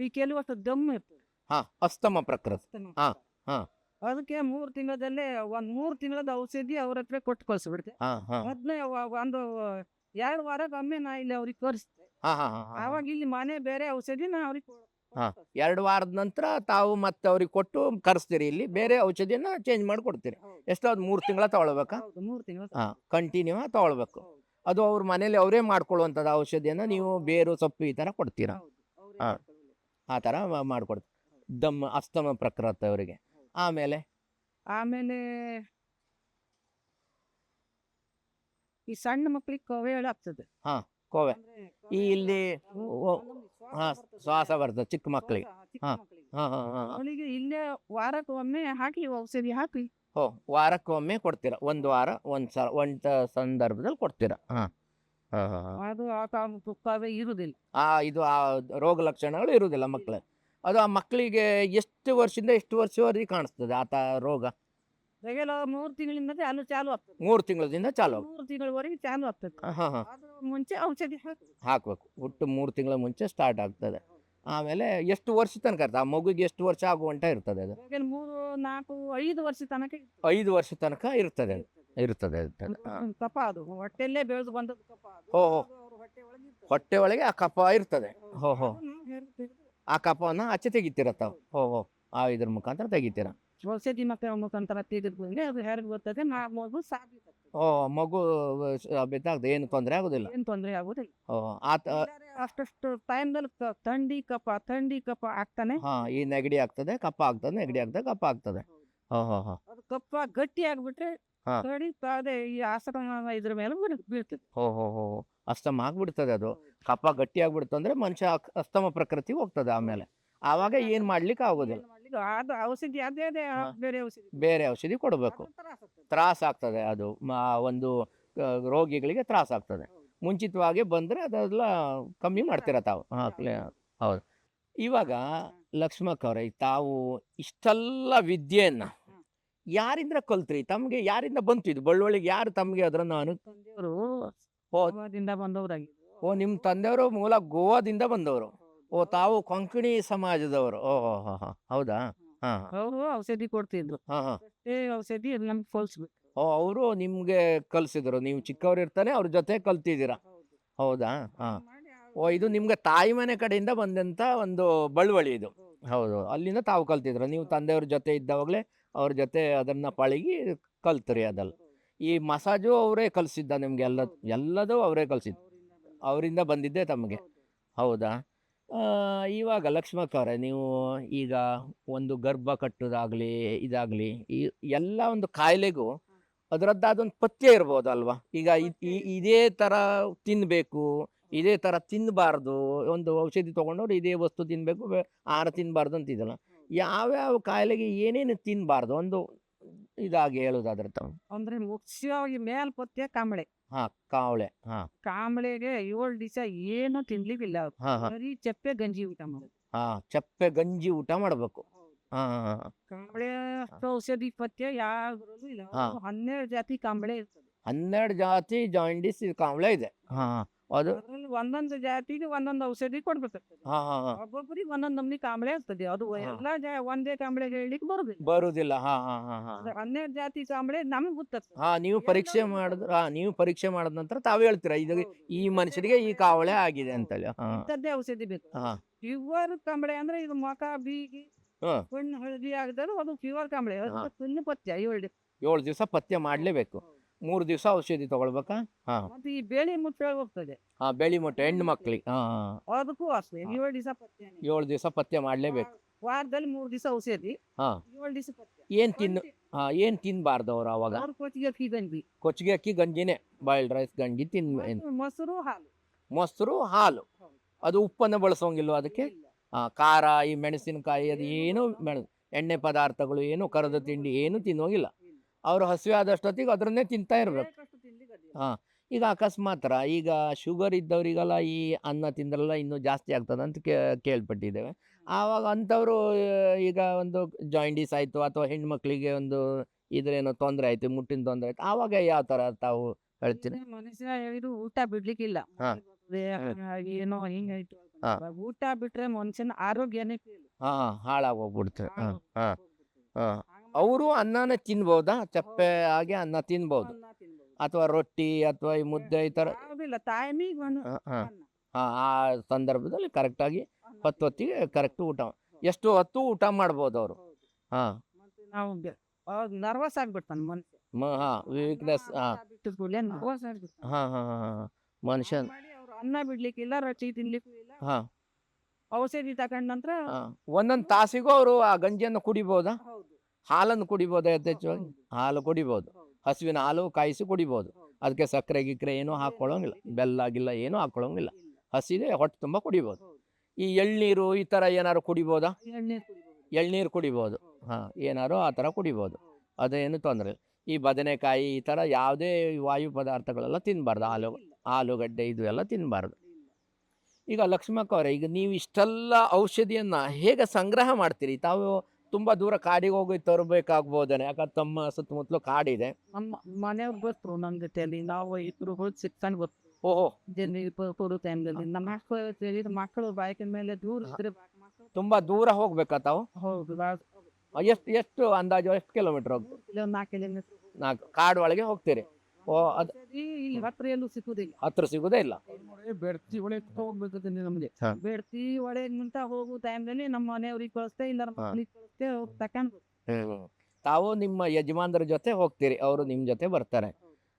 ಈ ಕೆಲವು ದಮ್ಮು ಇರ್ತದೆ. ಹಾಂ ಅಸ್ತಮ ಪ್ರಕೃತಿ. ಹಾ, ಹಾ. ಅದಕ್ಕೆ ಮೂರು ತಿಂಗಳದಲ್ಲೇ ಒಂದ್ ಮೂರು ತಿಂಗಳದ ಔಷಧಿ ಅವ್ರ ಹತ್ರ ಕೊಟ್ಟು ಕಳ್ಸಿಬಿಡ್ತೆ ಹಾಂ ಒಂದು ಎರಡು ವಾರಕ್ಕೊಮ್ಮೆ ನಾ ಇಲ್ಲಿ ಅವ್ರಿಗೆ ತೋರಿಸ್ತೆ. ಹಾಂ ಹಾಂ ಹಾಂ ಆವಾಗ ಇಲ್ಲಿ ಮನೆ ಬೇರೆ ಔಷಧಿ ನಾ ಅವ್ರಿಗೆ ಹಾ. ಎರಡು ವಾರದ ನಂತರ ತಾವು ಮತ್ತೆ ಅವ್ರಿಗೆ ಕೊಟ್ಟು ಕರೆಸ್ತೀರಿ ಇಲ್ಲಿ ಬೇರೆ ಔಷಧಿಯನ್ನ ಚೇಂಜ್ ಮಾಡಿ ಕೊಡ್ತೀರಿ ಎಷ್ಟೋ ಅದು ಮೂರು ತಿಂಗಳ ತಗೊಳ್ಬೇಕಾ? ಮೂರು ತಿಂಗಳು ಹಾಂ ಕಂಟಿನ್ಯೂ ತಗೊಳ್ಬೇಕು. ಅದು ಅವ್ರ ಮನೇಲಿ ಅವರೇ ಮಾಡ್ಕೊಳ್ಳುವಂಥದ್ದು ಔಷಧಿಯನ್ನ ನೀವು ಬೇರು ಸೊಪ್ಪು ಈ ಥರ ಕೊಡ್ತೀರಾ? ಹಾ. ಆ ಥರ ಮಾಡಿಕೊಡ್ತೀವಿ ದಮ್ ಅಸ್ತಮ ಪ್ರಕೃತ ಅವರಿಗೆ. ಆಮೇಲೆ? ಆಮೇಲೆ ಈ ಸಣ್ಣ ಮಕ್ಳಿಗೆ ಕೋವೆ ಆಗ್ತದೆ. ಕೋವೆ. ಈ ಇಲ್ಲಿ ಓ- ಹಾ, ಶ್ವಾಸ ಬರ್ತದೆ ಚಿಕ್ಕ ಮಕ್ಕಳಿಗೆ ಹಾ. ಹಾ ಹಾ ಹಾಂ ಅವಳಿಗೆ ಇಲ್ಲೇ ವಾರಕ್ಕೆ ಒಮ್ಮೆ ಹಾಕಿ ಔಷಧಿ ಹಾಕಿ ಓ ವಾರಕ್ಕೊಮ್ಮೆ ಕೊಡ್ತೀರಾ. ಒಂದು ವಾರ ಒಂದು ಸಲ ಒಂದು ಸಂದರ್ಭದಲ್ಲಿ ಕೊಡ್ತೀರಾ. ಹಾ ಹಾಂ ಹಾಂ ಹಾಂ. ಅದು ಆ ತುಪ್ಪವೇ ಕವೆ ಇರುದಿಲ್ಲ. ಆ ಇದು ಆ ರೋಗ ಲಕ್ಷಣಗಳು ಇರುವುದಿಲ್ಲ ಮಕ್ಕಳು ಅದು ಆ ಮಕ್ಕಳಿಗೆ ಎಷ್ಟು ವರ್ಷದಿಂದ ಎಷ್ಟು ವರ್ಷವರೆಗೆ ಕಾಣಿಸ್ತದೆ ಆತ ರೋಗ? ಈಗೆಲ್ಲ ಮೂರು ತಿಂಗಳಿಂದ ಚಾಲು ಚಾಲು ಆಗ್ತದೆ. ಮೂರು ತಿಂಗಳದಿಂದ ಚಾಲು ಮೂರು ತಿಂಗಳವರೆಗೆ ಚಾಲು ಆಗ್ತದೆ. ಹಾಂ ಹಾಂ ಮುಂಚೆ ಔಷಧಿ ಹಾಕಿ ಹಾಕಬೇಕು. ಒಟ್ಟು ಮೂರು ತಿಂಗಳ ಮುಂಚೆ ಸ್ಟಾರ್ಟ್ ಆಗ್ತದೆ. ಆಮೇಲೆ ಎಷ್ಟು ವರ್ಷ ತನಕ ಇರ್ತದೆ? ಆ ಮಗುಗೆ ಎಷ್ಟು ವರ್ಷ ಆಗುವಂಟ ಇರ್ತದೆ ಅದು? ಈಗಿನ ಮೂರು ನಾಲ್ಕು ಐದು ವರ್ಷ ತನಕ ಐದು ವರ್ಷ ತನಕ ಇರ್ತದೆ ಅದು. ಇರ್ತದೆ ಇರ್ತದೆ ಕಪ ಅದು. ಹೊಟ್ಟೆಲ್ಲೇ ಬೆಳೆದು ಬಂದದ್ದು ಕಪ ಅದು. ಅವ್ರ ಹೊಟ್ಟೆ ಒಳಗೆ ಇರ್ತದೆ. ಹೊಟ್ಟೆ ಒಳಗೆ ಆ ಕಫ ಇರ್ತದೆ. ಹೋ, ಹೋ. ಆ ಕಪವನ್ನು ಆಚೆ ತೆಗಿತೀರ ತಾವು ಓ ಓ ಆ ಇದ್ರ ಮುಖಾಂತರ ತೆಗಿತೀರ。ಔಷಧಿ ಮಕ್ಕಳ ಮುಖಾಂತರ ತೆಗೆದುಕೊಂಡ್ರೆ ಅದು ಯಾರಿಗೆ ಗೊತ್ತದೆ ನಾ ಮಗು ಸಾಧ್ಯ ಓ ಮಗು ಬೆತ್ತಾಗ್ತದೆ ಏನು ತೊಂದರೆ ಆಗೋದಿಲ್ಲ。ಏನ್ ತೊಂದರೆ ಆಗುದಿಲ್ಲ. ಓ ಆತ ಅಷ್ಟಷ್ಟು ಟೈಮ್ದಲ್ಲಿ ಥಂಡಿ ಕಪ ಥಂಡಿ ಕಪ ಆಗ್ತಾನೆ. ಹಾ ಈ ನೆಗಡಿ ಆಗ್ತದೆ ಕಪ್ಪ ಆಗ್ತದೆ ನೆಗಡಿ ಆಗ್ತದೆ ಕಪ್ಪ ಆಗ್ತದೆ. ಹೋ ಹೋ ಹೋ. ಅದು ಕಪ್ಪ ಗಟ್ಟಿ ಆಗ್ಬಿಟ್ರೆ ತಾದೆ ಈ ಆಸನ ಇದ್ರ ಮೇಲೆ ಬೀಳ್- ಬೀಳ್ತದೆ ಹೋ ಹೋ ಹೋ. ಅಸ್ತಮ ಆಗ್ಬಿಡ್ತದೆ ಅದು. ಕಪ್ಪ ಗಟ್ಟಿ ಆಗ್ಬಿಡ್ತು ಅಂದ್ರೆ ಮನುಷ್ಯ ಅಸ್ತಮ ಪ್ರಕೃತಿ ಹೋಗ್ತದೆ ಆಮೇಲೆ. ಆವಾಗ ಏನು ಮಾಡ್ಲಿಕ್ಕೆ ಆಗೋದಿಲ್ಲ. ಅದು ಔಷಧಿ ಅದೇ ಅದೇ ಬೇರೆ ಔಷಧಿ. ಬೇರೆ ಔಷಧಿ ಕೊಡಬೇಕು. ತ್ರಾಸ ಆಗ್ತದೆ. ಅದು. ಒಂದು ರೋಗಿಗಳಿಗೆ ತ್ರಾಸ ಆಗ್ತದೆ. ಮುಂಚಿತವಾಗಿ ಬಂದ್ರೆ ಅದೆಲ್ಲ ಕಮ್ಮಿ ಮಾಡ್ತೀರ ತಾವು. ಹಾ ಹೌದು. ಇವಾಗ ಲಕ್ಷ್ಮಕ್ ಅವರೇ ತಾವು ಇಷ್ಟೆಲ್ಲ ವಿದ್ಯೆಯನ್ನು ಯಾರಿಂದ ಕಲ್ತ್ರಿ? ತಮಗೆ ಯಾರಿಂದ ಬಂತು ಇದು? ಬಳ್ಳೊಳ್ಳಿಗೆ ಯಾರು ತಮಗೆ ಅದರನ್ನು ಅನು ಓ. ಗೋವಾದಿಂದ ಬಂದವರಾಗಿ ಓ ನಿಮ್ಮ ತಂದೆಯವರು ಮೂಲ ಗೋವಾದಿಂದ ಬಂದವರು. ಓ ತಾವು ಕೊಂಕಣಿ ಸಮಾಜದವರು. ಓ ಹೋ ಹೋ ಹೌದಾ? ಹಾಂ. ಅವರು ಔಷಧಿ ಕೊಡ್ತಿದ್ರು. ಹಾಂ ಹಾಂ. ಔಷಧಿ ನಮ್ಗೆ ಓ ಅವರು ನಿಮ್ಗೆ ಕಲ್ಸಿದ್ರು. ನೀವು ಚಿಕ್ಕವ್ರು ಇರ್ತಾನೆ ಅವ್ರ ಜೊತೆ ಕಲ್ತಿದ್ದೀರಾ. ಹೌದಾ. ಹಾಂ. ಓ ಇದು ನಿಮ್ಗೆ ತಾಯಿ ಮನೆ ಕಡೆಯಿಂದ ಬಂದಂತ ಒಂದು ಬಳುವಳಿ ಇದು. ಹೌದು. ಅಲ್ಲಿಂದ ತಾವು ಕಲ್ತಿದ್ರು. ನೀವು ತಂದೆಯವ್ರ ಜೊತೆ ಇದ್ದಾವಾಗಲೇ ಅವ್ರ ಜೊತೆ ಅದನ್ನ ಪಳಗಿ ಕಲ್ತ್ರಿ ಅದಲ್ಲ. ಈ ಮಸಾಜು ಅವರೇ ಕಲಿಸಿದ್ದ ನಿಮಗೆ ಎಲ್ಲ ಎಲ್ಲದೂ ಅವರೇ ಕಲಿಸಿದ್ದು ಅವರಿಂದ ಬಂದಿದ್ದೆ. ತಮಗೆ. ಹೌದಾ. ಇವಾಗ ಲಕ್ಷ್ಮಕ್ಕ ಅವರೇ ನೀವು ಈಗ ಒಂದು ಗರ್ಭ ಕಟ್ಟೋದಾಗಲಿ ಇದಾಗ್ಲಿ ಈ ಎಲ್ಲ ಒಂದು ಕಾಯಿಲೆಗೂ ಅದರದ್ದಾದೊಂದು ಪಥ್ಯ ಇರ್ಬೋದಲ್ವಾ ಈಗ ಇದೇ ಥರ ತಿನ್ನಬೇಕು ಇದೇ ಥರ ತಿನ್ನಬಾರ್ದು ಒಂದು ಔಷಧಿ ತೊಗೊಂಡವ್ರು ಇದೇ ವಸ್ತು ತಿನ್ನಬೇಕು ಆಹಾರ ತಿನ್ನಬಾರ್ದು ಅಂತಿದ್ದಲ್ಲ ಯಾವ್ಯಾವ ಕಾಯಿಲೆಗೆ ಏನೇನು ತಿನ್ನಬಾರ್ದು ಒಂದು ಇದಾಗಿ ಹೇಳೋದಾದ್ರೆ ತಾವು ಅಂದ್ರೆ ಮುಖ್ಯವಾಗಿ ಮೇಲ್ಪತ್ತೆ ಕಾಂಬಳೆ. ಹಾ ಕಾವಳೆ ಹಾ. ಕಾಂಬಳೆಗೆ ಏಳು ದಿವಸ ಏನು ತಿನ್ಲಿಕ್ಕಿಲ್ಲ. ಅವ್ರು. ಹಾ ಹಾ. ಬರೀ ಚಪ್ಪೆ ಗಂಜಿ ಊಟ ಮಾಡೋದು ಹಾ ಚಪ್ಪೆ ಗಂಜಿ ಊಟ ಮಾಡಬೇಕು. ಹಾ ಹಾ ಹಾ. ಕಾಂಬಳೆ ಅಷ್ಟು ಔಷಧಿ ಪಥ್ಯ ಯಾವ್ದ್ರಲ್ಲೂ ಇಲ್ಲ. ಹಾ. ಹನ್ನೆರಡು ಜಾತಿ ಕಾಂಬಳೆ ಇರ್ತದೆ. ಹನ್ನೆರಡು ಜಾತಿ ಜಾಂಡಿಸ್ ಕಾವಳೆ ಇದೆ. ಹಾ ಹಾ. ಅದು? ಅದ್ರಲ್ಲಿ ಒಂದೊಂದು ಜಾತಿಗೆ ಒಂದೊಂದು ಔಷಧಿ ಕೊಡ್ಬೇಕಾಗ್ತದೆ. ಹಾ ಹಾ ಹಾ. ಒಬ್ಬೊಬ್ಬರಿಗೆ ಒಂದೊಂದು ನಮ್ನಿ ಕಾಂಬಳೆ ಇರ್ತದೆ ಅದು. ಎಲ್ಲಾ ಜಾ ಒಂದೇ ಕಾಂಬಳೆ ಹೇಳಲಿಕ್ಕೆ ಬರುದಿಲ್ಲ. ಬರುದಿಲ್ಲ. ಹಾ ಹಾ ಹಾ ಹಾ. ಹನ್ನೆರಡು ಜಾತಿ ಕಾಂಬಳೆ ನಮ್ಗೆ ಗೊತ್ತಾಗ್ತದೆ ಹಾ ನೀವು ಪರೀಕ್ಷೆ ಮಾಡಿದ್ರ ಹಾ ನೀವು ಪರೀಕ್ಷೆ ಮಾಡಿದ ನಂತರ ತಾವೇ ಹೇಳ್ತೀರಾ ಇದು ಈ ಮನುಷ್ಯರಿಗೆ ಈ ಕಾವಳೆ ಆಗಿದೆ ಅಂತೇಳಿ. ಹಾ. ಇಂಥದ್ದೇ ಔಷಧಿ ಬೇಕು. ಹಾ. ಪ್ಯೂರ್ ಕಾಂಬಳೆ ಅಂದ್ರೆ ಇದು ಮೊಕ ಬೀಗಿ ಹಾ. ಹಳದಿ ಆಗದ್ರು ಅದು ಪ್ಯೂರ್ ಕಾಂಬಳೆ ಹಾ. ತುಣ್ಣು ಪಥ್ಯ ಏಳು. ಏಳು ದಿವಸ ಪಥ್ಯ ಮಾಡಲೇಬೇಕು. ಮೂರು ದಿವಸ ಔಷಧಿ ತಗೊಳ್ಬೇಕಾ? ಹಾ. ಮತ್ತೆ ಈ ಬೇಳಿ ಮುಟ್ಟೆ ಹೋಗ್ತದೆ. ಹಾ ಬೇಳಿ ಮೊಟ್ಟೆ ಹೆಣ್ಣು ಮಕ್ಳಿಗೆ. ಹಾ. ಅದಕ್ಕೂ ಅಷ್ಟೇ. ಏಳು ದಿವಸ ಪಥ್ಯ ಏಳು ದಿವಸ ಪಥ್ಯ ಮಾಡಲೇಬೇಕು. ವಾರದಲ್ಲಿ ಮೂರು ದಿವಸ ಔಷಧಿ. ಹಾ. ಏಳು ದಿವಸ ಪಥ್ಯ. ಏನು ತಿನ್ನು ಹಾ ಏನ್ ತಿನ್ನಬಾರ್ದು ಅವ್ರು ಅವಾಗ? ಅವ್ರ ಕೊಚ್ಚಿಗೆ ಅಕ್ಕಿ ಗಂಜಿ. ಕೊಚ್ಚಿಗೆ ಅಕ್ಕಿ ಗಂಜಿನೇ. ಬಾಯ್ಲ್ಡ್ ರೈಸ್ ಗಂಜಿ ತಿನ್ ಮೊಸರು ಹಾಲು. ಮೊಸರು ಹಾಲು. ಅದು ಉಪ್ಪನ್ನ ಬಳಸೋಂಗಿಲ್ಲ ಅದಕ್ಕೆ? ಹಾ ಖಾರ ಈ ಮೆಣಸಿನಕಾಯಿ ಅದು ಏನು ಮೆಣ ಎಣ್ಣೆ ಪದಾರ್ಥಗಳು ಏನು ಕರದ ತಿಂಡಿ ಏನು ತಿನ್ನೋಂಗಿಲ್ಲ. ಅವರು ಹಸಿವೆ ಆದಷ್ಟೊತ್ತಿಗೆ ಅದರನ್ನೇ ತಿಂತಾ ಇರಬೇಕು. ಹಾ ಈಗ ಅಕಸ್ಮಾತ್ರ ಈಗ ಶುಗರ್ ಇದ್ದವರಿಗೆಲ್ಲ ಈ ಅನ್ನ ತಿಂದ್ರಲ್ಲ ಇನ್ನೂ ಜಾಸ್ತಿ ಆಗ್ತದೆ ಅಂತ ಕೇಳ್ಪಟ್ಟಿದ್ದೇವೆ. ಆವಾಗ ಅಂಥವ್ರು ಈಗ ಒಂದು ಜಾಯಿಂಡೀಸ್ ಆಯಿತು ಅಥವಾ ಹೆಣ್ಮಕ್ಳಿಗೆ ಒಂದು ಇದ್ರೇನೋ ತೊಂದರೆ ಆಯಿತು ಮುಟ್ಟಿನ ತೊಂದರೆ ಆಯ್ತು ಆವಾಗ ಯಾವ ಥರ ತಾವು ಹೇಳ್ತೀನಿ ಮನುಷ್ಯ ಹೇಳಿದ್ರು ಊಟ ಬಿಡ್ಲಿಕ್ಕಿಲ್ಲ. ಏನೋ ಹಿಂಗಾಯ್ತು. ಊಟ ಬಿಟ್ರೆ ಮನುಷ್ಯನ ಆರೋಗ್ಯನೇ ಹಾಳಾಗೋಗ್ಬಿಡ್ತಾರೆ ಹಾಂ ಹಾಂ ಹಾಂ. ಅವರು ಅನ್ನನ ತಿನ್ಬೋದಾ? ಚಪ್ಪೆ ಹಾಗೆ ಅನ್ನ ತಿನ್ಬೋದು. ಅಥವಾ ರೊಟ್ಟಿ ಅಥವಾ ಈ ಮುದ್ದೆ ಈ ಥರ? ಹಾಂ ಹಾಂ. ಅನ್ನ. ಹಾಂ ಆ ಸಂದರ್ಭದಲ್ಲಿ ಕರೆಕ್ಟಾಗಿ ಆಗಿ ಹತ್ತು ಹೊತ್ತಿಗೆ ಕರೆಕ್ಟ್ ಊಟ. ಎಷ್ಟು ಹೊತ್ತು ಊಟ ಮಾಡ್ಬೋದು ಅವರು. ಹಾಂ. ನಾವು ನರ್ವಸ್ ಆಗ್ಬಿಡ್ತಾನೆ ಮನುಷ್ಯ. ಮ ಹಾಂ ವೀಕ್ನೆಸ್ ಹಾಂ. ಹಾಂ ಹಾಂ ಹಾಂ ಮನುಷ್ಯ ಮಾಡಿ ಅವ್ರು ಅನ್ನ ಬಿಡ್ಲಿಕ್ಕಿಲ್ಲ ರೊಟ್ಟಿ ತಿನ್ಲಿಕ್ಕೂ ಇಲ್ಲ. ಹಾಂ. ಔಷಧಿ ತಕೊಂಡ ನಂತರ ಒಂದೊಂದು ತಾಸಿಗೂ ಅವರು ಆ ಗಂಜಿಯನ್ನು ಕುಡಿಬೋದಾ? ಹಾಲನ್ನು ಕುಡಿಬೋದು ಯಥೇಚ್ಛವಾಗಿ. ಹಾಲು ಕುಡಿಬೋದು. ಹಸುವಿನ ಹಾಲು ಕಾಯಿಸಿ ಕುಡಿಬೋದು ಅದಕ್ಕೆ ಸಕ್ಕರೆ ಗಿಕ್ಕರೆ ಏನೂ ಹಾಕ್ಕೊಳ್ಳೋಂಗಿಲ್ಲ ಬೆಲ್ಲ ಗಿಲ್ಲ ಏನೂ ಹಾಕ್ಕೊಳ್ಳೋಂಗಿಲ್ಲ. ಹಸಿದೆ ಹೊಟ್ಟೆ ತುಂಬ ಕುಡಿಬೋದು. ಈ ಎಳ್ನೀರು ಈ ಥರ ಏನಾದ್ರು ಕುಡಿಬೋದಾ. ಎಳ್ನೀರು ಕುಡಿಬೋದು. ಹಾಂ ಏನಾದ್ರು ಆ ಥರ ಕುಡಿಬೋದು. ಅದೇನು ತೊಂದರೆ ಇಲ್ಲ ಈ ಬದನೆಕಾಯಿ ಈ ಥರ ಯಾವುದೇ ವಾಯು ಪದಾರ್ಥಗಳೆಲ್ಲ ತಿನ್ನಬಾರ್ದು ಆಲೂ. ಆಲೂಗಡ್ಡೆ ಇದು ಎಲ್ಲ ತಿನ್ನಬಾರ್ದು ಈಗ ಲಕ್ಷ್ಮಕ್ಕ ಅವರೇ ಈಗ ನೀವು ಇಷ್ಟೆಲ್ಲ ಔಷಧಿಯನ್ನು ಹೇಗೆ ಸಂಗ್ರಹ ಮಾಡ್ತೀರಿ ತಾವು ತುಂಬ ದೂರ ಕಾಡಿಗೆ ಹೋಗಿ ತರಬೇಕಾಗ್ಬೋದೇನೆ. ಯಾಕಂದ್ರೆ ತಮ್ಮ ಸುತ್ತಮುತ್ತಲು ಕಾಡಿದೆ. ನಮ್ಮ ಮನೆಯವ್ರು ಗೊತ್ತು ನಮ್ಮ ಜೊತೆಯಲ್ಲಿ ನಾವು ಇಬ್ರು ಹೋಗಿ ಸಿಕ್ತಾನೆ ಗೊತ್ತು. ಓಹೋ ಕೊಡೋ ಟೈಮ್ದಲ್ಲಿ ನಮ್ಮ ಮಕ್ಕಳು ಹೇಳಿದ ಮಕ್ಕಳು ಬೈಕಿನ ಮೇಲೆ ದೂರ ಇದ್ರೆ ತುಂಬ ದೂರ ಹೋಗ್ಬೇಕಾ ತಾವು? ಹೌದು ಎಷ್ಟು ಎಷ್ಟು ಅಂದಾಜು ಎಷ್ಟು ಕಿಲೋಮೀಟರ್ ಹೋಗ್ತದೆ ಕಿಲೋ ನಾಲ್ಕು ಕಿಲೋಮೀಟರ್. ನಾಲ್ಕು. ಕಾಡು ಒಳಗೆ ಹೋಗ್ತೀರಿ. ಓ ಅದು ಔಷಧಿ ಇಲ್ಲಿ ಹತ್ರ ಎಲ್ಲೂ ಸಿಕ್ಕುದಿಲ್ಲ ಹತ್ರ ಸಿಗೋದೇ ಇಲ್ಲ. ಬೆಡ್ತಿ ಒಳಗೆ ಹೋಗ್ಬೇಕು ನಮ್ಗೆ. ಬೆಡ್ತಿ ಒಳಗೆ ನಿಂತ ಹೋಗು ಟೈಮ್ನಲ್ಲಿ ನಮ್ಮ ಮನೆಯವ್ರಿಗೆ ಕಳಿಸ್ತೇ ಇಲ್ಲ ನಮ್ಮ. ಮಕ್ಳಿಗೆ ಕಳಿಸ್ತೇ ಅವ್ರು ತಕೊಂಡ್ ತಾವು ನಿಮ್ಮ ಯಜಮಾನರ ಜೊತೆ ಹೋಗ್ತೀರಿ ಅವರು ನಿಮ್ಮ ಜೊತೆ ಬರ್ತಾರೆ.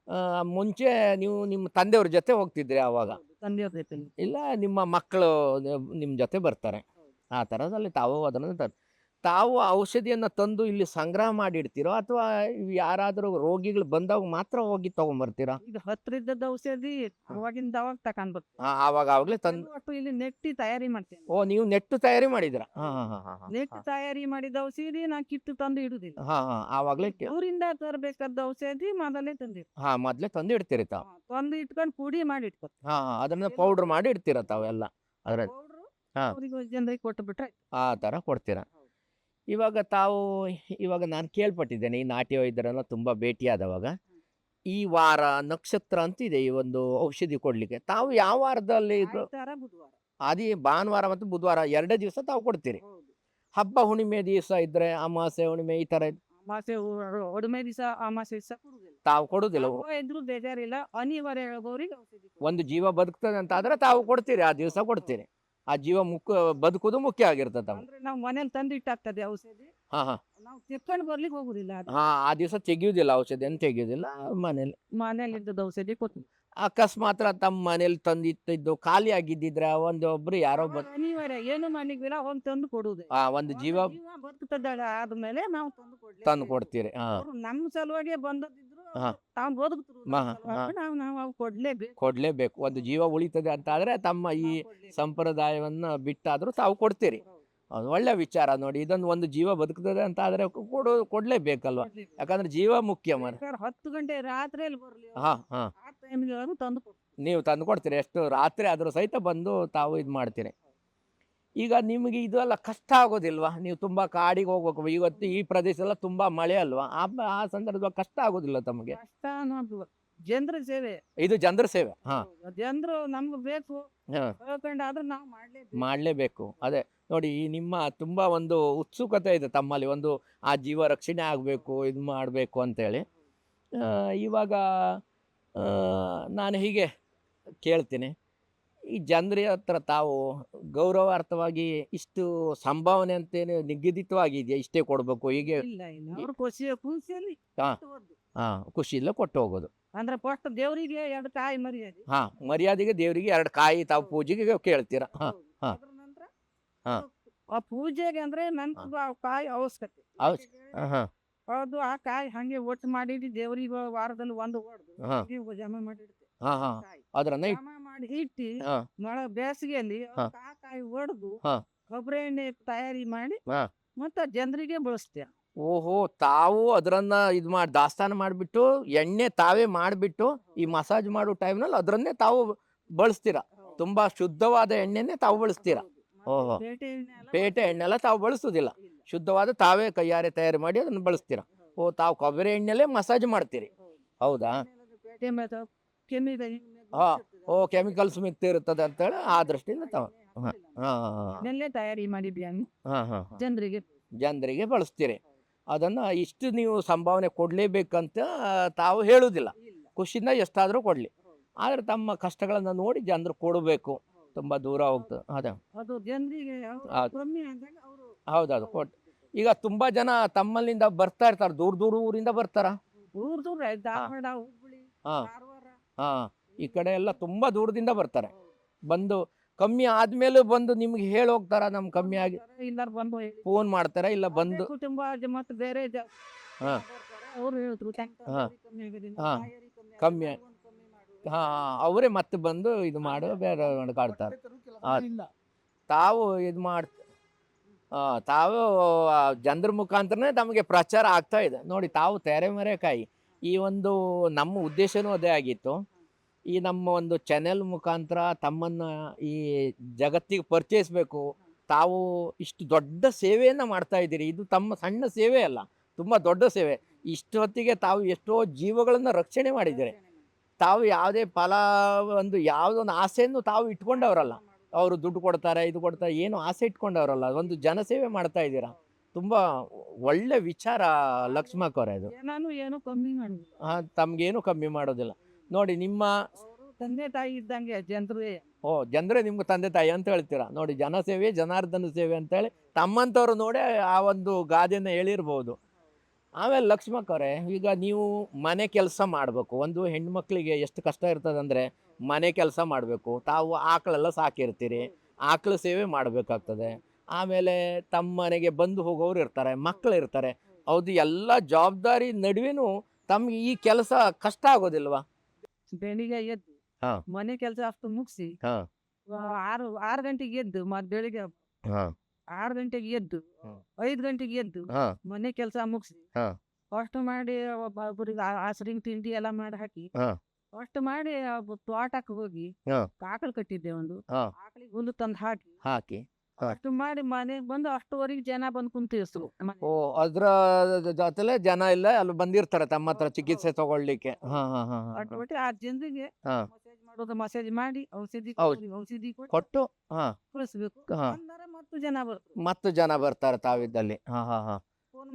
ಆ, ಮುಂಚೆ ನೀವು ನಿಮ್ಮ ತಂದೆಯವ್ರ ಜೊತೆ ಹೋಗ್ತಿದ್ರಿ ಆವಾಗ ತಂದೆಯವ್ರ ಜೊತೆ ಇಲ್ಲ ನಿಮ್ಮ ಮಕ್ಕಳು ನಿಮ್ಮ ಜೊತೆ ಬರ್ತಾರೆ. ಆ ಥರದಲ್ಲಿ ತಾವು ಅದನ್ನು ತ- ತಾವು ಔಷಧಿಯನ್ನು ತಂದು ಇಲ್ಲಿ ಸಂಗ್ರಹ ಮಾಡಿ ಇಡ್ತೀರೋ ಅಥವಾ ಯಾರಾದರೂ ರೋಗಿಗಳು ಬಂದಾಗ ಮಾತ್ರ ಹೋಗಿ ತಗೊಂಬರ್ತೀರಾ? ಇದು ಹತ್ರ ಇದ್ದದ್ದು ಔಷಧಿ ಅವಾಗಿಂದ ಅವಾಗ ತಕೊಂಡ್ ಬರ್ತೀವಿ ಆವಾಗ ಆವಾಗಲೇ ತಂದು ಒಟ್ಟು ಇಲ್ಲಿ ನೆಟ್ಟಿ ತಯಾರಿ ಮಾಡ್ತೀವಿ ಓ ನೀವು ನೆಟ್ಟು ತಯಾರಿ ಮಾಡಿದ್ರ ಹಾ ಹಾ ಹಾಂ ಹಾಂ ನೆಟ್ ತಯಾರಿ ಮಾಡಿದ ಔಷಧಿ ನಾ ಕಿತ್ತು ತಂದು ಇಡುದಿಲ್ಲ. ಹಾ ಹಾಂ ಆವಾಗಲೇ ಊರಿಂದ ತರಬೇಕಾದ ಔಷಧಿ ಮೊದಲೇ ತಂದಿ ಹಾ ಮೊದಲೇ ತಂದು ಇಡ್ತೀರಿ ತಾವು ತಂದು ಇಟ್ಕೊಂಡು ಪುಡಿ ಮಾಡಿ ಇಟ್ಕೊ ಹಾ ಅದನ್ನ ಪೌಡರ್ ಮಾಡಿ ಇಡ್ತೀರ ತಾವೆಲ್ಲ ಅದರ ಹಾ. ಜನರಿಗೆ ಕೊಟ್ಟು ಬಿಟ್ರೆ ಆ ತರ ಕೊಡ್ತೀರಾ? ಇವಾಗ ತಾವು ಇವಾಗ ನಾನು ಕೇಳ್ಪಟ್ಟಿದ್ದೇನೆ ಈ ನಾಟಿ ವೈದ್ಯರನ್ನು ತುಂಬ ಭೇಟಿಯಾದವಾಗ. ಈ ವಾರ ನಕ್ಷತ್ರ ಅಂತ ಇದೆ ಈ ಒಂದು ಔಷಧಿ ಕೊಡಲಿಕ್ಕೆ. ತಾವು ಯಾವ ವಾರದಲ್ಲಿ ಅದೇ ಭಾನುವಾರ ಮತ್ತು ಬುಧವಾರ ಎರಡೇ ದಿವಸ ತಾವು ಕೊಡ್ತೀರಿ. ಹಬ್ಬ ಹುಣ್ಣಿಮೆ ದಿವಸ ಇದ್ರೆ ಅಮಾಸೆ ಹುಣ್ಣಿಮೆ ಈ ಥರ ಇದ್- ಅಮಾಸೆ ಹುಣ್ಣಿಮೆ ದಿವಸ ಅಮಾಸೆ ದಿವಸ ತಾವು ಕೊಡುದಿಲ್ಲ ಬೇಜಾರಿಲ್ಲ. ಅನಿವಾರ್ಯ ಒಂದು ಜೀವ ಬದುಕ್ತದೆ ಅಂತ ಆದ್ರೆ ತಾವು ಕೊಡ್ತೀರಿ ಆ ದಿವಸ ಕೊಡ್ತೀರಿ. ಆ ಜೀವ ಮುಖ್ಯ ಬದುಕುದು ಮುಖ್ಯ ಆಗಿರ್ತದೆ ಅಂದ್ರೆ ನಾವು ಮನೇಲಿ ತಂದು ಇಟ್ಟಾಗ್ತದೆ ಔಷಧಿ. ಹಾ ಹಾಂ. ನಾವು ತೆಕ್ಕೊಂಡು ಬರ್ಲಿಕ್ಕೆ ಹೋಗುದಿಲ್ಲ ಅದು. ಹಾಂ ಆ ದಿವಸ ತೆಗಿಯುವುದಿಲ್ಲ ಅಂತ ತೆಗಿಯುವುದಿಲ್ಲ ಮನೇಲಿ. ಮನೇಲಿ ಇದ್ದದ್ದು ಔಷಧಿ ಕೊಟ್ಟು ಅಕಸ್ಮಾತ್ ತಮ್ಮ ಮನೇಲಿ ತಂದಿಟ್ಟಿದ್ದು ಖಾಲಿ ಆಗಿದ್ದಿದ್ರೆ ಒಂದು ಒಬ್ರು ಯಾರೋ ಬ ಅನಿವಾರ್ಯ ಏನು ಮಾಡ್ಲಿಕ್ಕಿಲ್ಲ ಹೋಗಿ ತಂದು ಕೊಡುದು ಆ ಒಂದು ಜೀವ ಬದುಕ್ತದಾಳ ಆದ್ಮೇಲೆ ನಾವು ತಂದು ಕೊಡ್ಲಿ ತಂದು ಕೊಡ್ತೀರಿ ಹಾ. ಅವ್ರು ನಮ್ಮ ಸಲುವಾಗಿ ಬಂದದಿದ್ರು ಹಾ. ತಾವು ಬದುಕ್ತರು ಮಾ- ನಾವು ನಾವು ಅವು ಕೊಡ್ಲೇಬೇಕು. ಕೊಡ್ಲೇಬೇಕು. ಒಂದು ಜೀವ ಉಳಿತದೆ ಅಂತ ಆದ್ರೆ ತಮ್ಮ ಈ ನಾವು ಕೊಡ್ಲೇಬೇಕು. ಸಂಪ್ರದಾಯವನ್ನ ಬಿಟ್ಟಾದ್ರೂ ತಾವು ಕೊಡ್ತೀರಿ. ಅದು ಒಳ್ಳೆ ವಿಚಾರ ನೋಡಿ. ಇದೊಂದು ಒಂದು ಜೀವ ಬದುಕ್ತದೆ ಅಂತ ಆದ್ರೆ ಕೊಡು ಕೊಡ್ಲೇಬೇಕಲ್ವಾ? ಕೊಡ್ಲೇಬೇಕು. ಯಾಕಂದ್ರೆ ಜೀವ ಮುಖ್ಯ ಮರ. ಹತ್ತು ಗಂಟೆ ರಾತ್ರಿಯಲ್ಲಿ ಬರ್ಲಿ ಅವ್ರು. ಹಾ ಹಾ. ಆ ತಂದು. ನೀವು ತಂದು ಕೊಡ್ತೀರಿ. ಎಷ್ಟು ರಾತ್ರಿ ಆದ್ರೂ ಸಹಿತ ಬಂದು ತಾವು ಇದು ಮಾಡ್ತೀರಿ. ಈಗ ನಿಮಗೆ ಇದೆಲ್ಲ ಕಷ್ಟ ಆಗೋದಿಲ್ವಾ? ನೀವು ತುಂಬಾ ಕಾಡಿಗೆ ಹೋಗ್ಬೇಕು. ಇವತ್ತು ಈ ಪ್ರದೇಶ ಎಲ್ಲ ತುಂಬಾ ಮಳೆ ಅಲ್ವಾ? ಆ ಆ ಸಂದರ್ಭದಲ್ಲಿ ಕಷ್ಟ ಆಗೋದಿಲ್ಲ ತಮಗೆ? ಕಷ್ಟ ಅನ್ನೋದು ಜನರ ಸೇವೆ. ಇದು ಜನರ ಸೇವೆ. ಹಾ. ಜನರು ನಮ್ಗೆ ಬೇಕು. ಹಾ. ಹೇಳ್ಕೊಂಡಾದ್ರೆ ನಾವು ಮಾಡ್ಲೇಬೇಕು. ಮಾಡಲೇಬೇಕು. ಅದೇ. ನೋಡಿ ಈ ನಿಮ್ಮ ತುಂಬ ಒಂದು ಉತ್ಸುಕತೆ ಇದೆ ತಮ್ಮಲ್ಲಿ. ಒಂದು ಆ ಜೀವ ರಕ್ಷಣೆ ಆಗಬೇಕು ಇದು ಮಾಡಬೇಕು ಅಂತೇಳಿ. ಆ, ಇವಾಗ ಆ, ನಾನು ಹೀಗೆ ಕೇಳ್ತೀನಿ. ಈ ಜನರ ಹತ್ರ ತಾವು ಗೌರವಾರ್ಥವಾಗಿ ಇಷ್ಟು ಸಂಭಾವನೆ ಅಂತೇನು ನಿಗದಿತವಾಗಿದೆಯಾ? ಇಷ್ಟೇ ಕೊಡಬೇಕು ಹೀಗೆ ಇಲ್ಲ ಇಲ್ಲ. ಅವ್ರ ಖುಷಿ ಖುಷಿಯಲ್ಲಿ ಹಾ. ಕೊಟ್ಟುವದ್ದು. ಹಾಂ ಖುಷಿಯಿಂದ ಕೊಟ್ಟು ಹೋಗೋದು. ಅಂದ್ರೆ ಫಸ್ಟ್ ದೇವರಿಗೆ ಎರಡು ಕಾಯಿ ಮರ್ಯಾದೆ. ಹಾ ಮರ್ಯಾದೆಗೆ ದೇವರಿಗೆ ಎರಡು ಕಾಯಿ ತಾವು ಪೂಜೆಗೆ ಕೇಳ್ತೀರ? ಹಾಂ ಹಾ. ಅದ್ರ ನಂತರ ಹಾ. ಆ ಪೂಜೆಗೆ ಅಂದ್ರೆ ನಂತರ ಆ ಕಾಯಿ ಅವಶ್ಯಕತೆ. ಅವಶ್ಯ- ಹಾ ಅದು ಆ ಕಾಯಿ ಹಂಗೆ ಒಟ್ಟು ಮಾಡಿ ದೇವರಿಗೆ ವಾರದಲ್ಲಿ ಒಂದು ಹೊಡೆದು ಹಾ. ಜಮಾ ಮಾಡಿಡ್ತೇವೆ. ಹಾ ಹಾಂ. ಕಾಯಿ. ಇಟ್ ಜಮಾ ಮಾಡಿ ಇಟ್ಟು ಮಳ ಮಳೆ ಬೇಸಿಗೆಯಲ್ಲಿ ಕಾಕಾಯಿ ಒಡೆದು ಕಾಯಿ ಹೊಡೆದು ಹಾ. ಕೊಬ್ಬರಿ ಎಣ್ಣೆ ತಯಾರಿ ಮಾಡಿ ಹಾ. ಮತ್ತೆ ಜನರಿಗೆ ಬಳಸ್ತೇವೆ ಓಹೋ ತಾವು ಅದರನ್ನ ಇದು ಮಾಡಿ ದಾಸ್ತಾನ ಮಾಡಿಬಿಟ್ಟು ಎಣ್ಣೆ ತಾವೇ ಮಾಡಿಬಿಟ್ಟು ಈ ಮಸಾಜ್ ಮಾಡೋ ಟೈಮ್ನಲ್ಲಿ ಅದರನ್ನೇ ತಾವು ಬಳಸ್ತೀರಾ? ತುಂಬಾ ಶುದ್ಧವಾದ ಎಣ್ಣೆನೇ ತಾವು ಬಳಸ್ತೀರಾ? ಓಹೋ. ಪೇಟೆ ಎಣ್ಣೆ ಎಲ್ಲ ಪೇಟೆ ಎಣ್ಣೆಲ್ಲ ತಾವು ಬಳಸೋದಿಲ್ಲ ಶುದ್ಧವಾದ ತಾವೇ ಕೈಯಾರೆ ತಯಾರಿ ಮಾಡಿ ಅದನ್ನು ಬಳಸ್ತೀರಾ? ಓ ತಾವು ಕೊಬ್ಬರಿ ಎಣ್ಣೆಲೇ ಮಸಾಜ್ ಮಾಡ್ತೀರಿ. ಹೌದಾ. ಪೇಟೆ ಮೇಲೆ ಕೆಮಿಕಲ್ ಹಾ. ಓ ಕೆಮಿಕಲ್ಸ್ ಮಿಕ್ಸ್ ಇರುತ್ತದೆ ಅಂತೇಳಿ ಆ ದೃಷ್ಟಿಯಿಂದ ತಾವು ಹಾಂ ಹಾಂ ಇದನ್ನೇ ತಯಾರಿ ಮಾಡಿದ್ಯಾನು ಹಾಂ ಹಾಂ ಜನರಿಗೆ. ಜನರಿಗೆ ಬಳಸ್ತೀರಿ. ಅದನ್ನು ಇಷ್ಟು ನೀವು ಸಂಭಾವನೆ ಕೊಡಲೇಬೇಕಂತ ತಾವು ಹೇಳುವುದಿಲ್ಲ. ಖುಷಿಯಿಂದ ಎಷ್ಟಾದರೂ ಕೊಡಲಿ. ಆದರೆ ತಮ್ಮ ಕಷ್ಟಗಳನ್ನು ನೋಡಿ ಜನರು ಕೊಡಬೇಕು. ತುಂಬ ದೂರ ಹೋಗ್ತದೆ ಅದೇ. ಅದು ಜನರಿಗೆ ಅವ್ರು ಹೌದು. ಕಮ್ಮಿ ಆದಾಗ ಅವರು ಹೌದೌದು ಕೊಟ್ಟು ಈಗ ತುಂಬ ಜನ ತಮ್ಮಲ್ಲಿಂದ ಬರ್ತಾ ಇರ್ತಾರೆ. ದೂರ ದೂರ ಊರಿಂದ ಬರ್ತಾರ. ದೂರ ದೂರ ಧಾರವಾಡ ಹುಬ್ಬಳ್ಳಿ ಹಾಂ. ಹಾಂ. ಈ ಕಡೆ ಎಲ್ಲ ತುಂಬ ದೂರದಿಂದ ಬರ್ತಾರೆ. ಬಂದು ಕಮ್ಮಿ ಆದ್ಮೇಲೂ ಬಂದು ನಿಮ್ಗೆ ಹೇಳಿ ಹೋಗ್ತಾರ ನಮ್ ಕಮ್ಮಿ ಆಗಿ ಇಲ್ಲಾರ ಬಂದು ಫೋನ್ ಮಾಡ್ತಾರೆ ಇಲ್ಲ ಬಂದು ಕುಟುಂಬ ಮತ್ತೆ ಬೇರೆ ಹಾ. ಅವ್ರು ಹೇಳಿದ್ರು ಹಾ. ಕಮ್ಮಿ ಹಾ. ಕಮ್ಮಿ ಕಮ್ಮಿ ಆಗಿದೆ, ಒಂದು ಕಮ್ಮಿ ಮಾಡು." ಹಾ ಅವರೇ ಮತ್ತೆ ಬಂದು ಇದು ಮಾಡೋ ಬೇರೆ ಕಾಡ್ತಾರೆ. ತಾವು ಇದು ಮಾಡ ಆ, ತಾವು ಜನರ ಮುಖಾಂತರನೇ ನಮಗೆ ಪ್ರಚಾರ ಆಗ್ತಾ ಇದೆ. ನೋಡಿ ತಾವು ತೆರೆ ಮರೆಕಾಯಿ ಈ ಒಂದು ನಮ್ಮ ಉದ್ದೇಶನೂ ಅದೇ ಆಗಿತ್ತು. ಈ ನಮ್ಮ ಒಂದು ಚಾನೆಲ್ ಮುಖಾಂತರ ತಮ್ಮನ್ನು ಈ ಜಗತ್ತಿಗೆ ಪರಿಚಯಿಸಬೇಕು. ತಾವು ಇಷ್ಟು ದೊಡ್ಡ ಸೇವೆಯನ್ನು ಮಾಡ್ತಾ ಇದ್ದೀರಿ. ಇದು ತಮ್ಮ ಸಣ್ಣ ಸೇವೆ ಅಲ್ಲ ತುಂಬ ದೊಡ್ಡ ಸೇವೆ. ಇಷ್ಟು ಹೊತ್ತಿಗೆ ತಾವು ಎಷ್ಟೋ ಜೀವಗಳನ್ನು ರಕ್ಷಣೆ ಮಾಡಿದ್ದೀರಿ. ತಾವು ಯಾವುದೇ ಫಲ ಒಂದು ಯಾವುದೊಂದು ಆಸೆಯನ್ನು ತಾವು ಇಟ್ಕೊಂಡವರಲ್ಲ. ಅವರು ದುಡ್ಡು ಕೊಡ್ತಾರೆ ಇದು ಕೊಡ್ತಾರೆ ಏನು ಆಸೆ ಇಟ್ಕೊಂಡವರಲ್ಲ. ಒಂದು ಜನಸೇವೆ ಮಾಡ್ತಾ ಇದ್ದೀರಾ. ತುಂಬ ಒಳ್ಳೆ ವಿಚಾರ ಲಕ್ಷ್ಮಕ್ಕವರ ಇದು. ಏನಾನು ಏನು ಕಮ್ಮಿ ತಮಗೇನು ಕಮ್ಮಿ ಮಾಡೋದಿಲ್ಲ. ನೋಡಿ ನಿಮ್ಮ ತಂದೆ ತಾಯಿ ಇದ್ದಂಗೆ ಜನರೇ. ಓ ಜನರೇ ನಿಮ್ಗೆ ತಂದೆ ತಾಯಿ ಅಂತ ಹೇಳ್ತೀರಾ? ನೋಡಿ ಜನಸೇವೆ ಜನಾರ್ದನ ಸೇವೆ ಅಂತೇಳಿ ತಮ್ಮಂಥವ್ರು ನೋಡೇ ಆ ಒಂದು ಗಾದೆನ ಹೇಳಿರ್ಬೋದು. ಆಮೇಲೆ ಲಕ್ಷ್ಮಕ್ಕ ಅವರೇ ಈಗ ನೀವು ಮನೆ ಕೆಲಸ ಮಾಡಬೇಕು. ಒಂದು ಹೆಣ್ಮಕ್ಳಿಗೆ ಎಷ್ಟು ಕಷ್ಟ ಇರ್ತದಂದರೆ ಮನೆ ಕೆಲಸ ಮಾಡಬೇಕು. ತಾವು ಆಕಳೆಲ್ಲ ಸಾಕಿರ್ತೀರಿ ಆಕಳ ಸೇವೆ ಮಾಡಬೇಕಾಗ್ತದೆ. ಆಮೇಲೆ ತಮ್ಮ ಮನೆಗೆ ಬಂದು ಹೋಗೋರು ಇರ್ತಾರೆ ಮಕ್ಕಳು ಇರ್ತಾರೆ. ಹೌದು ಎಲ್ಲ ಜವಾಬ್ದಾರಿ ನಡುವೆನೂ ತಮ್ಗೆ ಈ ಕೆಲಸ ಕಷ್ಟ ಆಗೋದಿಲ್ವಾ? ಬೆಳಿಗ್ಗೆ ಎದ್ದು ಹಾ. ಮನೆ ಕೆಲಸ ಅಷ್ಟು ಮುಗಿಸಿ ಹಾ. ಆರು ಆರು ಗಂಟೆಗೆ ಎದ್ದು ಮತ್ ಬೆಳಿಗ್ಗೆ ಹಾಂ ಆರು ಗಂಟೆಗೆ ಎದ್ದು. ಐದು ಗಂಟೆಗೆ ಎದ್ದು ಹಾಂ ಮನೆ ಕೆಲಸ ಮುಗಿಸಿ ಹಾ. ಅಷ್ಟು ಮಾಡಿ ಒಬ್ಬೊಬ್ಬರಿಗೆ ಹಸ್ರಿಂಗ್ ತಿಂಡಿ ಎಲ್ಲ ಮಾಡಿ ಹಾಕಿ ಹಾ. ಅಷ್ಟು ಮಾಡಿ ಒಬ್ಬ ತೋಟಕ್ಕೆ ಹೋಗಿ ಹಾ. ಆಕಳು ಕಟ್ಟಿದ್ದೆ ಒಂದು ಹಾ. ಆಕಳಿಗೆ ಹುಲ್ಲು ತಂದು ಹಾಕಿ ಹಾಕಿ ಮಾಡಿ ಮನೆಗೆ ಬಂದು ಅಷ್ಟುವರೆಗೆ ಜನ ಬಂದು ಕುಂತಿರ್ಸು ಓ ಅದ್ರ ಜೊತೆಲೆ ಜನ ಇಲ್ಲ ಅಲ್ಲಿ ಬಂದಿರ್ತಾರೆ ತಮ್ಮ ಹತ್ರ ಚಿಕಿತ್ಸೆ ತಗೊಳ್ಳಿಕ್ಕೆ ಹಾ ಹಾ ಹಾ ಹಾ, ಅಷ್ಟು ಹಾ. ಬಿಟ್ಟು ಆ ಜನರಿಗೆ ಹಾ. ಮಸಾಜ್ ಮಾಡೋದು ಮಸಾಜ್ ಮಾಡಿ ಔಷಧಿ ಹೌದ್. ಔಷಧಿ ಕೊಟ್ಟು ಕೊಟ್ಟು ಹಾ ಕಳಿಸ್ಬೇಕು ಹಾ. ಬಂದರೆ ಮತ್ತು ಜನ ಬರ್ತಾರೆ ಮತ್ತು ಜನ ಬರ್ತಾರೆ ತಾವಿದ್ದಲ್ಲಿ ಹಾ ಹಾ ಹಾ ಫೋನ್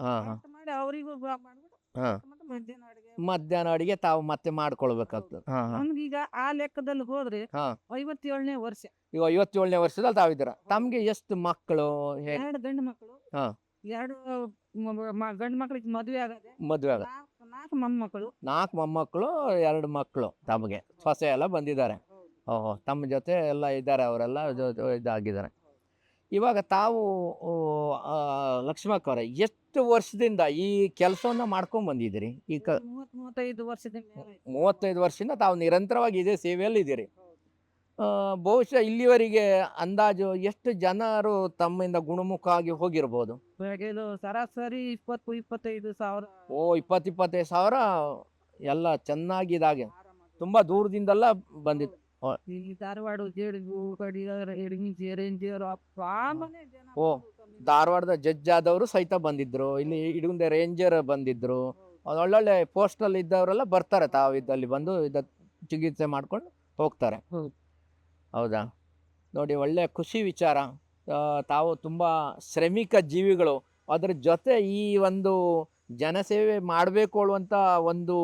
ಹಾ, ಹಾ. ಮಾಡಿ ಅವರಿಗೂ ಮಾಡ್ಬಿಟ್ಟು ಹಾ. ಮಧ್ಯಾಹ್ನ ಅಡುಗೆ ಮಧ್ಯಾಹ್ನ ಅಡಿಗೆ ತಾವು ಮತ್ತೆ ಮಾಡ್ಕೊಳ್ಬೇಕಾಗ್ತದೆ. ಹಾ ಹಾ ನಮ್ಗೀಗ ಆ ಲೆಕ್ಕದಲ್ಲಿ ಹೋದ್ರೆ ಹಾ. ಐವತ್ತೇಳನೇ ವರ್ಷ. ಈಗ ಐವತ್ತೇಳನೇ ವರ್ಷದಲ್ಲಿ ತಾವಿದ್ದೀರ? ತಮ್ಗೆ ಎಷ್ಟು ಮಕ್ಕಳು ಎರಡು ಗಂಡು ಮಕ್ಕಳು. ಹಾ. ಎರಡು ಗಂಡು ಮಕ್ಕಳಿಗೆ ಮದುವೆ ಆಗದೆ ಮದುವೆ ಆಗ ನಾಲ್ಕು ನಾಲ್ಕು ಮೊಮ್ಮಕ್ಕಳು. ನಾಲ್ಕು ಮೊಮ್ಮಕ್ಕಳು ಎರಡು ಮಕ್ಕಳು ತಮಗೆ. ಸೊಸೆ ಎಲ್ಲ ಬಂದಿದ್ದಾರೆ. ಓಹೋ ತಮ್ಮ ಜೊತೆ ಎಲ್ಲ ಇದ್ದಾರೆ ಅವರೆಲ್ಲ ಜೊ- ಜೊ- ಇದಾಗಿದ್ದಾರೆ. ಇವಾಗ ತಾವು ಲಕ್ಷ್ಮಕ್ಕವರ ಎಷ್ಟು ವರ್ಷದಿಂದ ಈ ಕೆಲಸವನ್ನ ಮಾಡ್ಕೊಂಡ್ ಬಂದಿದ್ದೀರಿ? ಈ ಕ ಮೂವತ್ ಮೂವತ್ತೈದು ವರ್ಷದಿಂದ ಮೂವತ್ತೈದು ವರ್ಷದಿಂದ ತಾವು ನಿರಂತರವಾಗಿ ಇದೇ ಸೇವೆಯಲ್ಲಿ ಇದ್ದೀರಿ. ಬಹುಶಃ ಇಲ್ಲಿವರೆಗೆ ಅಂದಾಜು ಎಷ್ಟು ಜನರು ತಮ್ಮಿಂದ ಗುಣಮುಖ ಆಗಿ ಹೋಗಿರ್ಬೋದು? ಸರಾಸರಿ ಇಪ್ಪತ್ತು ಇಪ್ಪತ್ತೈದು ಸಾವಿರ. ಓ ಇಪ್ಪತ್ತು ಇಪ್ಪತ್ತೈದು ಸಾವಿರ ಎಲ್ಲ ಚೆನ್ನಾಗಿದಾಗೆ ತುಂಬ ದೂರದಿಂದೆಲ್ಲ ಬಂದಿತ್ತು. ಧಾರವಾಡ ಓ, ಧಾರವಾಡದ ಜಡ್ಜ್ ಆದವರು ಸಹಿತ ಬಂದಿದ್ರು. ಇಲ್ಲಿ ಇಡಗುಂದೆ ರೇಂಜರ್ ಬಂದಿದ್ರು. ಒಳ್ಳೊಳ್ಳೆ ಪೋಸ್ಟಲ್ಲಿ ಇದ್ದವರೆಲ್ಲ ಬರ್ತಾರೆ ತಾವು ಇದ್ದಲ್ಲಿ ಬಂದು ಇದ ಚಿಕಿತ್ಸೆ ಮಾಡ್ಕೊಂಡು ಹೋಗ್ತಾರೆ. ಹೌದು. ನೋಡಿ ಒಳ್ಳೆ ಖುಷಿ ವಿಚಾರ. ತಾವು ತುಂಬ ಶ್ರಮಿಕ ಜೀವಿಗಳು. ಅದ್ರ ಜೊತೆ ಈ ಒಂದು ಜನಸೇವೆ ಮಾಡಬೇಕು ಅನ್ನುವಂಥ ಒಂದು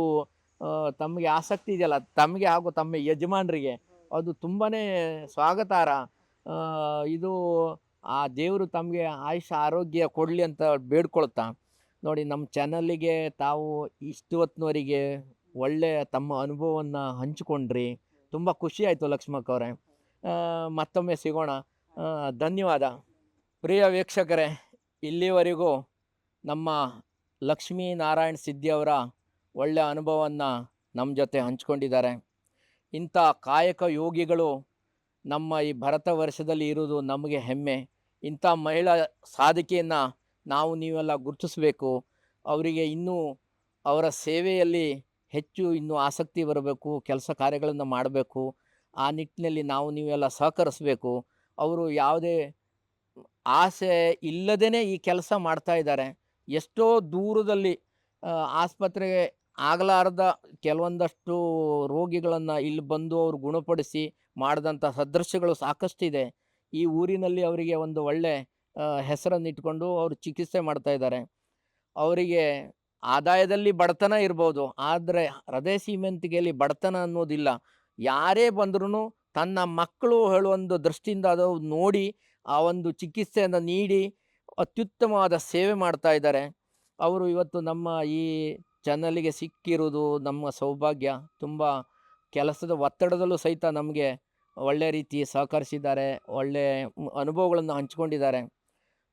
ತಮಗೆ ಆಸಕ್ತಿ ಇದೆಯಲ್ಲ, ತಮಗೆ ಹಾಗೂ ತಮ್ಮ ಯಜಮಾನರಿಗೆ ಅದು ತುಂಬಾ ಸ್ವಾಗತಾರ್ಹ ಇದು ಆ ದೇವರು ತಮಗೆ ಆಯುಷ ಆರೋಗ್ಯ ಕೊಡಲಿ ಅಂತ ಬೇಡ್ಕೊಳ್ತಾ ನೋಡಿ ನಮ್ಮ ಚಾನಲ್ಲಿಗೆ ತಾವು ಇಷ್ಟು ಹೊತ್ತಿನವರೆಗೆ ಒಳ್ಳೆಯ ತಮ್ಮ ಅನುಭವವನ್ನು ಹಂಚಿಕೊಂಡ್ರಿ. ತುಂಬ ಖುಷಿ ಆಯಿತು ಲಕ್ಷ್ಮಕ್ಕ ಮತ್ತೊಮ್ಮೆ ಸಿಗೋಣ. ಧನ್ಯವಾದ. ಪ್ರಿಯ ವೀಕ್ಷಕರೇ, ಇಲ್ಲಿವರೆಗೂ ನಮ್ಮ ಲಕ್ಷ್ಮೀನಾರಾಯಣ ನಾರಾಯಣ್ ಸಿದ್ದಿ ಅವರ ಒಳ್ಳೆಯ ಅನುಭವವನ್ನು ನಮ್ಮ ಜೊತೆ ಹಂಚ್ಕೊಂಡಿದ್ದಾರೆ. ಇಂಥ ಕಾಯಕ ಯೋಗಿಗಳು ನಮ್ಮ ಈ ಭರತ ವರ್ಷದಲ್ಲಿ ಇರುವುದು ನಮಗೆ ಹೆಮ್ಮೆ. ಇಂಥ ಮಹಿಳಾ ಸಾಧಿಕೆಯನ್ನು ನಾವು ನೀವೆಲ್ಲ ಗುರುತಿಸಬೇಕು. ಅವರಿಗೆ ಇನ್ನೂ ಅವರ ಸೇವೆಯಲ್ಲಿ ಹೆಚ್ಚು ಇನ್ನೂ ಆಸಕ್ತಿ ಬರಬೇಕು, ಕೆಲಸ ಕಾರ್ಯಗಳನ್ನು ಮಾಡಬೇಕು. ಆ ನಿಟ್ಟಿನಲ್ಲಿ ನಾವು ನೀವೆಲ್ಲ ಸಹಕರಿಸಬೇಕು. ಅವರು ಯಾವುದೇ ಆಸೆ ಇಲ್ಲದೇ ಈ ಕೆಲಸ ಮಾಡ್ತಾ ಇದ್ದಾರೆ. ಎಷ್ಟೋ ದೂರದಲ್ಲಿ ಆಸ್ಪತ್ರೆಗೆ ಆಗಲಾರದ ಕೆಲವೊಂದಷ್ಟು ರೋಗಿಗಳನ್ನು ಇಲ್ಲಿ ಬಂದು ಅವರು ಗುಣಪಡಿಸಿ ಮಾಡಿದಂಥ ಸದೃಶ್ಯಗಳು ಸಾಕಷ್ಟಿದೆ. ಈ ಊರಿನಲ್ಲಿ ಅವರಿಗೆ ಒಂದು ಒಳ್ಳೆ ಹೆಸರನ್ನು ಇಟ್ಕೊಂಡು ಅವರು ಚಿಕಿತ್ಸೆ ಮಾಡ್ತಾ ಇದ್ದಾರೆ. ಅವರಿಗೆ ಆದಾಯದಲ್ಲಿ ಬಡತನ ಇರ್ಬೋದು, ಆದರೆ ಹೃದಯ ಸೀಮೆಂತಿಗೆಯಲ್ಲಿ ಬಡತನ ಅನ್ನೋದಿಲ್ಲ. ಯಾರೇ ಬಂದ್ರೂ ತನ್ನ ಮಕ್ಕಳು ಹೇಳುವೊಂದು ದೃಷ್ಟಿಯಿಂದ ಅದು ನೋಡಿ ಆ ಒಂದು ಚಿಕಿತ್ಸೆಯನ್ನು ನೀಡಿ ಅತ್ಯುತ್ತಮವಾದ ಸೇವೆ ಮಾಡ್ತಾ ಇದ್ದಾರೆ. ಅವರು ಇವತ್ತು ನಮ್ಮ ಈ ಚಾನಲಿಗೆ ಸಿಕ್ಕಿರುವುದು ನಮ್ಮ ಸೌಭಾಗ್ಯ. ತುಂಬ ಕೆಲಸದ ಒತ್ತಡದಲ್ಲೂ ಸಹಿತ ನಮಗೆ ಒಳ್ಳೆ ರೀತಿ ಸಹಕರಿಸಿದ್ದಾರೆ, ಒಳ್ಳೆ ಅನುಭವಗಳನ್ನು ಹಂಚಿಕೊಂಡಿದ್ದಾರೆ.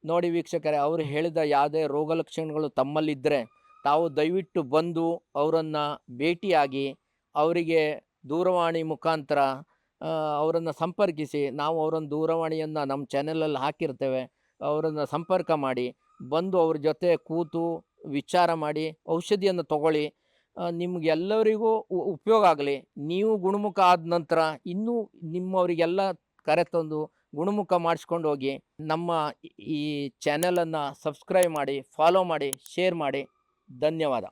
ನೋಡಿ ವೀಕ್ಷಕರೇ, ಅವರು ಹೇಳಿದ ಯಾವುದೇ ರೋಗ ಲಕ್ಷಣಗಳು ತಮ್ಮಲ್ಲಿದ್ದರೆ ತಾವು ದಯವಿಟ್ಟು ಬಂದು ಅವರನ್ನು ಭೇಟಿಯಾಗಿ ಅವರಿಗೆ ದೂರವಾಣಿ ಮುಖಾಂತರ ಅವರನ್ನು ಸಂಪರ್ಕಿಸಿ, ನಾವು ಅವರನ್ನು ದೂರವಾಣಿಯನ್ನು ನಮ್ಮ ಚಾನೆಲಲ್ಲಿ ಹಾಕಿರ್ತೇವೆ, ಅವರನ್ನು ಸಂಪರ್ಕ ಮಾಡಿ, ಬಂದು ಅವ್ರ ಜೊತೆ ಕೂತು ವಿಚಾರ ಮಾಡಿ, ಔಷಧಿಯನ್ನು ತಗೊಳ್ಳಿ ನಿಮಗೆಲ್ಲರಿಗೂ ಉಪಯೋಗ ಆಗಲಿ. ನೀವು ಗುಣಮುಖ ಆದ ನಂತರ ಇನ್ನೂ ನಿಮ್ಮವರಿಗೆಲ್ಲ ಕರೆ ತಂದು ಗುಣಮುಖ ಮಾಡಿಸ್ಕೊಂಡು ಹೋಗಿ, ನಮ್ಮ ಈ ಚಾನೆಲನ್ನು ಸಬ್ಸ್ಕ್ರೈಬ್ ಮಾಡಿ ಫಾಲೋ ಮಾಡಿ ಶೇರ್ ಮಾಡಿ. ಧನ್ಯವಾದ.